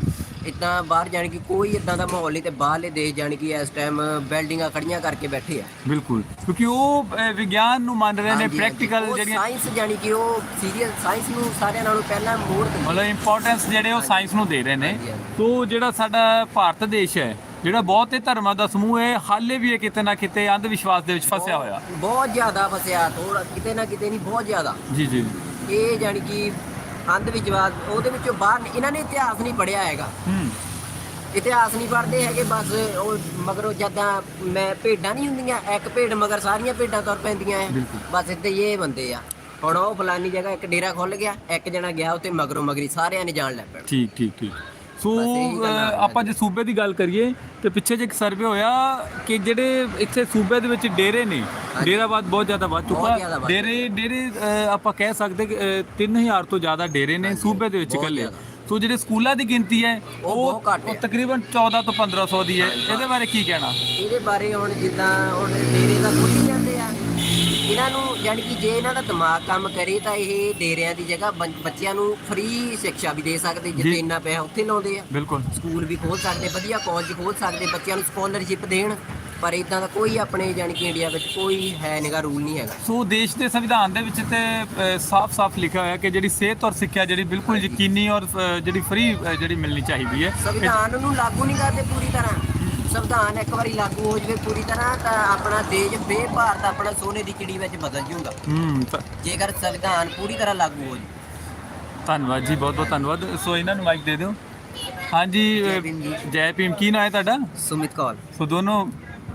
ਇਦਾਂ ਬਾਹਰ ਜਾਣੀ ਕਿ ਕੋਈ ਇਦਾਂ ਦਾ ਮਾਹੌਲ ਨਹੀਂ ਤੇ ਬਾਹਰਲੇ ਦੇਸ਼ ਜਾਣੀ ਕਿ ਇਸ ਟਾਈਮ ਬਿਲਡਿੰਗਾਂ ਖੜੀਆਂ ਕਰਕੇ ਬੈਠੇ ਆ। ਬਿਲਕੁਲ ਕਿਉਂਕਿ ਉਹ ਅਹ, ਵਿਗਿਆਨ ਨੂੰ ਮੰਨ ਰਹੇ ਨੇ ਹਾਂਜੀ। ਪ੍ਰੈਕਟੀਕਲ ਉਹ ਜਿਹੜੀਆਂ ਸਾਇੰਸ ਜਾਣੀ ਕਿ ਉਹ ਸੀਰੀਅਸ ਸਾਇੰਸ ਨੂੰ ਸਾਰਿਆਂ ਨਾਲੋਂ ਪਹਿਲਾਂ ਮੋੜ ਦਿੰਦੇ ਮਤਲਬ ਇੰਪੋਰਟੈਂਸ ਜਿਹੜੇ ਉਹ ਸਾਇੰਸ ਨੂੰ ਦੇ ਰਹੇ ਨੇ। ਹਾਂਜੀ, ਹਾਂਜੀ। ਸੋ ਜਿਹੜਾ ਸਾਡਾ ਭਾਰਤ ਦੇਸ਼ ਹੈ ਜਿਹੜਾ ਬਹੁਤ ਹੀ ਧਰਮਾਂ ਦਾ ਸਮੂਹ ਹੈ ਹਾਲੇ ਵੀ ਇਹ ਕਿਤੇ ਨਾ ਕਿਤੇ ਅੰਧ ਵਿਸ਼ਵਾਸ ਦੇ ਵਿੱਚ ਫਸਿਆ ਹੋਇਆ। ਬਹੁਤ ਜ਼ਿਆਦਾ ਫਸਿਆ ਥੋੜਾ ਕਿਤੇ ਨਾ ਕਿਤੇ ਨਹੀਂ ਬਹੁਤ ਜ਼ਿਆਦਾ। ਜੀ ਜੀ। ਇਹ ਜਾਣੀ ਕਿ ਅੰਧ ਵਿਸ਼ਵਾਸ ਉਹਦੇ ਵਿੱਚੋਂ ਬਾਹਰ ਇਹਨਾਂ ਨੇ ਇਤਿਹਾਸ ਨਹੀਂ ਪੜਿਆ ਹੈਗਾ। ਹੂੰ। ਇਤਿਹਾਸ ਨਹੀਂ ਪੜ੍ਹਦੇ ਹੈਗੇ ਬਸ ਉਹ ਮਗਰੋਂ ਜਦਾਂ ਮੈਂ ਭੇਡਾਂ ਨਹੀਂ ਹੁੰਦੀਆਂ ਇੱਕ ਭੇਡ ਮਗਰ ਸਾਰੀਆਂ ਭੇਡਾਂ ਤੁਰ ਪੈਂਦੀਆਂ ਆ ਬਸ ਇੱਥੇ ਇਹ ਬੰਦੇ ਆ। ਹੁਣ ਉਹ ਫਲਾਨੀ ਜਗ੍ਹਾ ਇੱਕ ਡੇਰਾ ਖੁੱਲ ਗਿਆ ਇੱਕ ਜਣਾ ਗਿਆ ਉੱਥੇ ਮਗਰੋਂ ਮਗਰੀ ਸਾਰਿਆਂ ਨੇ ਜਾਣ ਲੱਗ ਪੈਣਾ। ਠੀਕ ਠੀਕ ਠੀਕ। ਸੋ ਅ, ਆਪਾਂ ਜੇ ਸੂਬੇ ਦੀ ਗੱਲ ਕਰੀਏ ਤੇ ਪਿੱਛੇ ਜੇ ਇੱਕ ਸਰਵੇ ਹੋਇਆ ਕਿ ਜਿਹੜੇ ਇੱਥੇ ਸੂਬੇ ਦੇ ਵਿੱਚ ਡੇਰੇ ਨੇ ਡੇਰਾਬਾਦ ਬਹੁਤ ਜ਼ਿਆਦਾ ਵੱਧ ਚੁੱਕਾ। ਵੱਧ ਡੇਰੇ ਡੇਰੇ ਅ, ਆਪਾਂ ਕਹਿ ਸਕਦੇ ਕਿ ਅ, 3000 ਤੋਂ ਜ਼ਿਆਦਾ ਡੇਰੇ ਨੇ ਸੂਬੇ ਦੇ ਵਿੱਚ ਇਕੱਲੇ। ਸੋ ਜਿਹੜੇ ਸਕੂਲਾਂ ਦੀ ਗਿਣਤੀ ਹੈ ਉਹ ਬਹੁਤ ਘੱਟ ਉਹ ਹੈ। ਤਕਰੀਬਨ 14 ਤੋਂ 1500 ਦੀ ਹੈ। ਇਹਦੇ ਬਾਰੇ ਕੀ ਕਹਿਣਾ? ਇਹਦੇ ਬਾਰੇ ਹੁਣ ਜਿੱਦਾਂ ਹੁਣ ਡੇਰੇ ਦਾ ਖੁੱਲੀ ਜਾਂਦੇ ਆ ਇਹਨਾਂ ਨੂੰ ਯਾਨੀ ਕਿ ਜੇ ਇਹਨਾਂ ਦਾ ਦਿਮਾਗ ਕੰਮ ਕਰੇ ਤਾਂ ਇਹ ਡੇਰਿਆਂ ਦੀ ਜਗ੍ਹਾ ਬੰ- ਬੱਚਿਆਂ ਨੂੰ ਫ੍ਰੀ ਸਿੱਖਿਆ ਵੀ ਦੇ ਸਕਦੇ ਜੀ। ਜਿੱਥੇ ਇੰਨਾ ਪੈਸਾ ਉੱਥੇ ਲਾਉਂਦੇ ਆ। ਬਿਲਕੁਲ। ਸਕੂਲ ਵੀ ਖੋਲ ਸਕਦੇ ਵਧੀਆ ਕਾਲਜ ਖੋਲ ਸਕਦੇ ਬੱਚਿਆਂ ਨੂੰ ਸਕਾਲਰਸ਼ਿਪ ਦੇਣ। ਪਰ ਇਦਾਂ ਦਾ ਕੋਈ ਆਪਣੇ ਯਾਨੀ ਕਿ ਇੰਡੀਆ ਵਿੱਚ ਕੋਈ ਹੈ ਨਿਗਾ ਰੂਲ ਨਹੀਂ ਹੈਗਾ। ਸੋ ਦੇਸ਼ ਦੇ ਸੰਵਿਧਾਨ ਦੇ ਵਿੱਚ ਤੇ ਸਾਫ਼-ਸਾਫ਼ ਲਿਖਿਆ ਹੋਇਆ ਕਿ ਜਿਹੜੀ ਸਿਹਤ ਔਰ ਸਿੱਖਿਆ ਜਿਹੜੀ ਬਿਲਕੁਲ ਯਕੀਨੀ ਔਰ ਅ, ਜਿਹੜੀ ਫ੍ਰੀ ਜਿਹੜੀ ਮਿਲਣੀ ਚਾਹੀਦੀ ਹੈ। ਸੰਵਿਧਾਨ ਨੂੰ ਲਾਗੂ ਨਹੀਂ ਕਰਦੇ ਪੂਰੀ ਤਰ੍ਹਾਂ। ਸੰਵਿਧਾਨ ਇੱਕ ਵਾਰੀ ਲਾਗੂ ਹੋ ਜਾਵੇ ਪੂਰੀ ਤਰ੍ਹਾਂ ਤਾਂ ਆਪਣਾ ਦੇਸ਼ ਬੇ ਭਾਰਤ ਆਪਣਾ ਸੋਨੇ ਦੀ ਚਿੜੀ ਵਿੱਚ ਬਦਲ ਜੂਗਾ ਹੂੰ ਤਾਂ- ਜੇਕਰ ਸੰਵਿਧਾਨ ਪੂਰੀ ਤਰ੍ਹਾਂ ਲਾਗੂ ਹੋ ਜਾਵੇ। ਧੰਨਵਾਦ ਜੀ ਬਹੁਤ ਬਹੁਤ ਧੰਨਵਾਦ। ਸੋ ਇਹਨਾਂ ਨੂੰ ਮਾਈਕ ਦੇ ਦਿਓ। ਹਾਂਜੀ ਜੈ ਭੀਮ ਜੀ। ਜੈ ਭੀਮ ਕੀ ਨਾਂ ਹੈ ਤੁਹਾਡਾ? ਸੁਮਿਤ ਕੌਰ। ਸੋ ਦੋਨੋਂ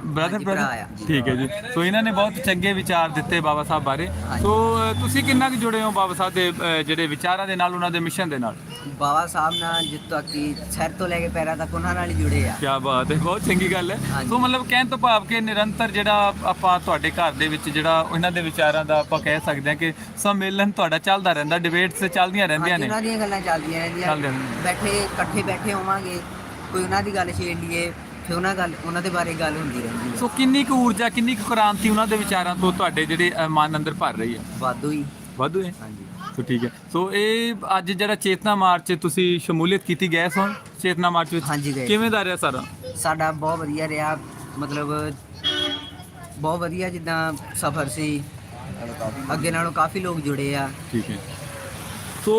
ਬ੍ਰਦਰ ਹਾਂਜੀ, ਭਰਾ ਬ੍ਰਦਰ। ਠੀਕ ਹੈ ਜੀ ਸੋ ਇਹਨਾਂ ਨੇ ਬਹੁਤ ਚੰਗੇ ਵਿਚਾਰ ਦਿੱਤੇ ਬਾਬਾ ਸਾਹਿਬ ਬਾਰੇ। ਸੋ ਅ, ਤੁਸੀਂ ਕਿੰਨਾ ਕੁ ਜੁੜੇ ਹੋ ਬਾਬਾ ਸਾਹਿਬ ਦੇ ਅ, ਜਿਹੜੇ ਵਿਚਾਰਾਂ ਦੇ ਨਾਲ ਉਹਨਾਂ ਦੇ ਮਿਸ਼ਨ ਦੇ ਨਾਲ ਬਾਬਾ ਸਾਹਿਬ ਨਾਲ ਜਿੱਤੋਂ ਕਿ ਸਿਰ ਤੋਂ ਲੈ ਕੇ ਪੈਰਾਂ ਤੱਕ ਉਹਨਾਂ ਨਾਲ ਹੀ ਜੁੜੇ ਆ ਕੀ ਬਾਤ ਹੈ ਬਹੁਤ ਚੰਗੀ ਗੱਲ ਹੈ ਹਾਂਜੀ। ਸੋ ਮਤਲਬ ਕਹਿਣ ਤੋਂ ਭਾਵ ਕਿ ਨਿਰੰਤਰ ਜਿਹੜਾ ਆਪਾਂ ਤੁਹਾਡੇ ਘਰ ਦੇ ਵਿੱਚ ਜਿਹੜਾ ਉਹਨਾਂ ਦੇ ਵਿਚਾਰਾਂ ਦਾ ਆਪਾਂ ਕਹਿ ਸਕਦੇ ਹਾਂ ਕਿ ਸੰਮੇਲਨ ਤੁਹਾਡਾ ਚੱਲਦਾ ਰਹਿੰਦਾ ਡਿਬੇਟਸ ਚੱਲਦੀਆਂ ਰਹਿੰਦੀਆਂ ਹਾਂਜੀ, ਨੇ ਉਹਨਾਂ ਦੀਆਂ ਗੱਲਾਂ ਚੱਲਦੀਆਂ ਰਹਿੰਦੀਆਂ ਚੱਲਦੀਆਂ ਰਹਿੰਦੀਆਂ। ਬੈਠੇ ਇਕੱਠੇ ਬੈਠੇ ਹੋਵਾਂਗੇ ਕੋਈ ਉਹਨਾਂ ਦੀ ਗੱਲ ਛੇੜ ਲਈਏ ਫਿਰ ਉਹਨਾਂ ਗੱਲ ਉਹਨਾਂ ਦੇ ਬਾਰੇ ਗੱਲ ਹੁੰਦੀ ਰਹਿੰਦੀ ਹੈ। ਸੋ ਕਿੰਨੀ ਕੁ ਊਰਜਾ ਕਿੰਨੀ ਕੁ ਕ੍ਰਾਂਤੀ ਉਹਨਾਂ ਦੇ ਵਿਚਾਰਾਂ ਤੋਂ ਤੁਹਾਡੇ ਜਿਹੜੇ ਅ, ਮਨ ਅੰਦਰ ਭਰ ਰਹੀ ਹੈ? ਵਾਧੂ ਹੀ। ਵਾਧੂ ਹੈ? ਹਾਂਜੀ। ਸੋ ਠੀਕ ਹੈ। ਸੋ ਇਹ ਅੱਜ ਜਿਹੜਾ ਚੇਤਨਾ ਮਾਰਚ 'ਚ ਤੁਸੀਂ ਸ਼ਮੂਲੀਅਤ ਕੀਤੀ ਗਏ ਸੋ ਚੇਤਨਾ ਮਾਰਚ ਵਿੱਚ? ਹਾਂਜੀ, ਗਏ। ਕਿਵੇਂ ਦਾ ਰਿਹਾ ਸਾਰਾ? ਸਾਡਾ ਬਹੁਤ ਵਧੀਆ ਰਿਹਾ। ਮਤਲਬ ਬਹੁਤ ਵਧੀਆ ਜਿੱਦਾਂ ਸਫ਼ਰ ਸੀ। ਅੱਗੇ ਨਾਲੋਂ ਕਾਫੀ ਲੋਕ ਜੁੜੇ ਆ। ਠੀਕ ਹੈ। ਸੋ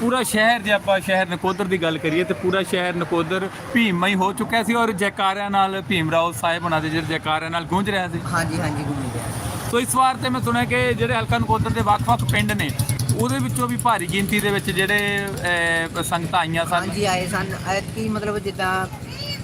ਪੂਰਾ ਸ਼ਹਿਰ ਜੇ ਆਪਾਂ ਸ਼ਹਿਰ ਨਕੋਦਰ ਦੀ ਗੱਲ ਕਰੀਏ ਤੇ ਪੂਰਾ ਸ਼ਹਿਰ ਨਕੋਦਰ ਭੀਮਮਈ ਹੋ ਚੁੱਕਿਆ ਸੀ ਔਰ ਜੈਕਾਰਿਆਂ ਨਾਲ ਭੀਮ ਰਾਓ ਸਾਹਿਬ ਉਹਨਾਂ ਦੇ ਜਿਹੜੇ ਜੈਕਾਰਿਆਂ ਨਾਲ ਗੂੰਜ ਰਿਹਾ ਸੀ। ਹਾਂਜੀ ਹਾਂਜੀ ਘੁੰਮੀ ਗਿਆ ਸੋ। ਇਸ ਵਾਰ ਤੇ ਮੈਂ ਸੁਣਿਆ ਕਿ ਜਿਹੜੇ ਹਲਕਾ ਨਕੋਦਰ ਦੇ ਵੱਖ-ਵੱਖ ਪਿੰਡ ਨੇ ਉਹਦੇ ਵਿੱਚੋਂ ਵੀ ਭਾਰੀ ਗਿਣਤੀ ਦੇ ਵਿੱਚ ਜਿਹੜੇ ਸੰਗਤਾਂ ਆਈਆਂ ਸਨ। ਹਾਂਜੀ ਆਏ ਸਨ। ਐਤਕੀ ਮਤਲਬ ਜਿੱਦਾਂ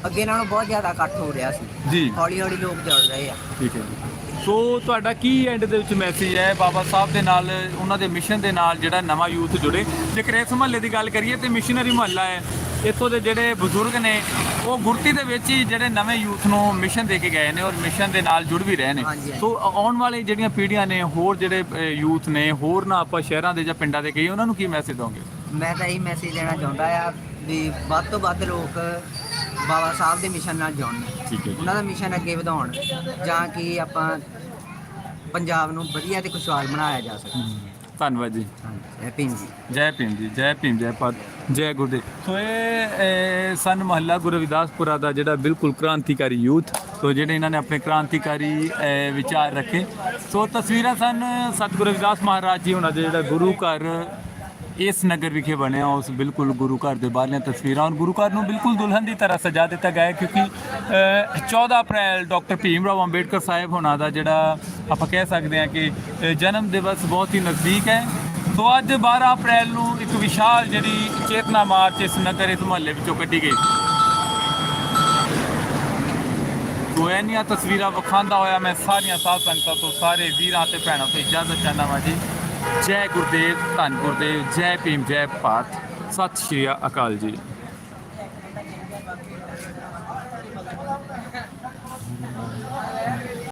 ਅੱਗੇ ਨਾਲੋਂ ਬਹੁਤ ਜ਼ਿਆਦਾ ਇਕੱਠ ਹੋ ਰਿਹਾ ਸੀ। ਜੀ। ਹੌਲੀ ਹੌਲੀ ਲੋਕ ਜੁੜ ਰਹੇ ਆ। ਠੀਕ ਹੈ ਜੀ। ਸੋ ਤੁਹਾਡਾ ਕੀ ਐਂਡ ਦੇ ਵਿੱਚ ਮੈਸੇਜ ਹੈ? ਬਾਬਾ ਸਾਹਿਬ ਦੇ ਨਾਲ ਉਹਨਾਂ ਦੇ ਮਿਸ਼ਨ ਦੇ ਨਾਲ ਜਿਹੜਾ ਨਵਾਂ ਯੂਥ ਜੁੜੇ। ਜੇਕਰ ਇਸ ਮਹੱਲੇ ਦੀ ਗੱਲ ਕਰੀਏ ਤੇ ਮਿਸ਼ਨਰੀ ਮਹੱਲਾ ਹੈ। ਇੱਥੋਂ ਦੇ ਜਿਹੜੇ ਬਜ਼ੁਰਗ ਨੇ ਉਹ ਗੁਰਤੀ ਦੇ ਵਿੱਚ ਹੀ ਜਿਹੜੇ ਨਵੇਂ ਯੂਥ ਨੂੰ ਮਿਸ਼ਨ ਦੇ ਕੇ ਗਏ ਨੇ ਔਰ ਮਿਸ਼ਨ ਦੇ ਨਾਲ ਜੁੜ ਵੀ ਰਹੇ ਨੇ। ਸੋ ਆਉਣ ਵਾਲੇ ਜਿਹੜੀਆਂ ਪੀੜ੍ਹੀਆਂ ਨੇ ਹੋਰ ਜਿਹੜੇ ਯੂਥ ਨੇ ਹੋਰ ਨਾ ਆਪਾਂ ਸ਼ਹਿਰਾਂ ਦੇ ਜਾਂ ਪਿੰਡਾਂ ਦੇ ਕਹੀਏ ਉਹਨਾਂ ਨੂੰ ਕੀ ਮੈਸੇਜ ਦੋਗੇ ਮੈਂ ਤਾਂ ਇਹ ਮੈਸੇਜ ਦੇਣਾ ਚਾਹੁੰਦਾ ਆ ਵੀ ਵੱਧ ਤੋਂ ਵੱਧ ਲੋਕ ਬਾਬਾ ਸਾਹਿਬ ਦੇ ਮਿਸ਼ਨ ਨਾਲ ਜੁੜਨ। ਠੀਕ ਹੈ ਜੀ। ਉਹਨਾਂ ਦਾ ਮਿਸ਼ਨ ਅੱਗੇ ਵਧਾਉਣ ਜਾਂ ਕਿ ਆਪਾਂ ਪੰਜਾਬ ਨੂੰ ਵਧੀਆ ਤੇ ਖੁਸ਼ਹਾਲ ਬਣਾਇਆ ਜਾ ਸਕੇ। ਧੰਨਵਾਦ ਜੀ। ਹਾਂਜੀ ਹੈਪੀ ਜੀ। ਜੈ ਭੀਮ ਜੀ ਜੈ ਭੀਮ ਜੈ ਭਾਰਤ ਜੈ ਗੁਰਦੇਵ। ਸੋ ਇਹ ਸਨ ਮਹੱਲਾ ਗੁਰੂ ਰਵਿਦਾਸਪੁਰਾ ਦਾ ਜਿਹੜਾ ਬਿਲਕੁਲ ਕ੍ਰਾਂਤੀਕਾਰੀ ਯੂਥ। ਸੋ ਜਿਹੜੇ ਇਹਨਾਂ ਨੇ ਆਪਣੇ ਕ੍ਰਾਂਤੀਕਾਰੀ ਅਹ, ਵਿਚਾਰ ਰੱਖੇ। ਸੋ ਤਸਵੀਰਾਂ ਸਨ ਸਤਿਗੁਰੂ ਰਵਿਦਾਸ ਮਹਾਰਾਜ ਜੀ ਉਹਨਾਂ ਦੇ ਜਿਹੜਾ ਗੁਰੂ ਘਰ ਇਸ ਨਗਰ ਵਿਖੇ ਬਣਿਆ ਉਸ ਬਿਲਕੁਲ ਗੁਰੂ ਘਰ ਦੇ ਬਾਹਰਲੀਆਂ ਤਸਵੀਰਾਂ ਔਰ ਗੁਰੂ ਘਰ ਨੂੰ ਬਿਲਕੁਲ ਦੁਲਹਨ ਦੀ ਤਰ੍ਹਾਂ ਸਜਾ ਦਿੱਤਾ ਗਿਆ ਹੈ ਕਿਉਂਕਿ ਅਹ, 14 ਅਪ੍ਰੈਲ ਡਾਕਟਰ ਭੀਮ ਰਾਓ ਅੰਬੇਡਕਰ ਸਾਹਿਬ ਹੋਣਾ ਦਾ ਜਿਹੜਾ ਆਪਾਂ ਕਹਿ ਸਕਦੇ ਹਾਂ ਕਿ ਜਨਮ ਦਿਵਸ ਬਹੁਤ ਹੀ ਨਜ਼ਦੀਕ ਹੈ। ਸੋ ਅੱਜ 12 ਅਪ੍ਰੈਲ ਨੂੰ ਇੱਕ ਵਿਸ਼ਾਲ ਜਿਹੜੀ ਚੇਤਨਾ ਮਾਰਚ ਇਸ ਨਗਰ ਇਸ ਮੁਹੱਲੇ ਵਿੱਚੋਂ ਕੱਢੀ ਗਈ। ਸੋ ਇੰਨੀਆਂ ਤਸਵੀਰਾਂ ਵਿਖਾਉਂਦਾ ਹੋਇਆ ਮੈਂ ਸਾਰੀਆਂ ਸਾਧ ਸੰਗਤਾਂ ਤੋਂ ਸਾਰੇ ਵੀਰਾਂ ਤੇ ਭੈਣਾਂ ਤੋਂ ਇਜਾਜ਼ਤ ਚਾਹੁੰਦਾ ਵਾਂ ਜੀ। ਜੈ ਗੁਰਦੇਵ ਧੰਨ ਗੁਰਦੇਵ ਜੈ ਭੀਮ ਜੈ ਭਾਰਤ ਸਤਿ ਸ਼੍ਰੀ ਅਕਾਲ ਜੀ।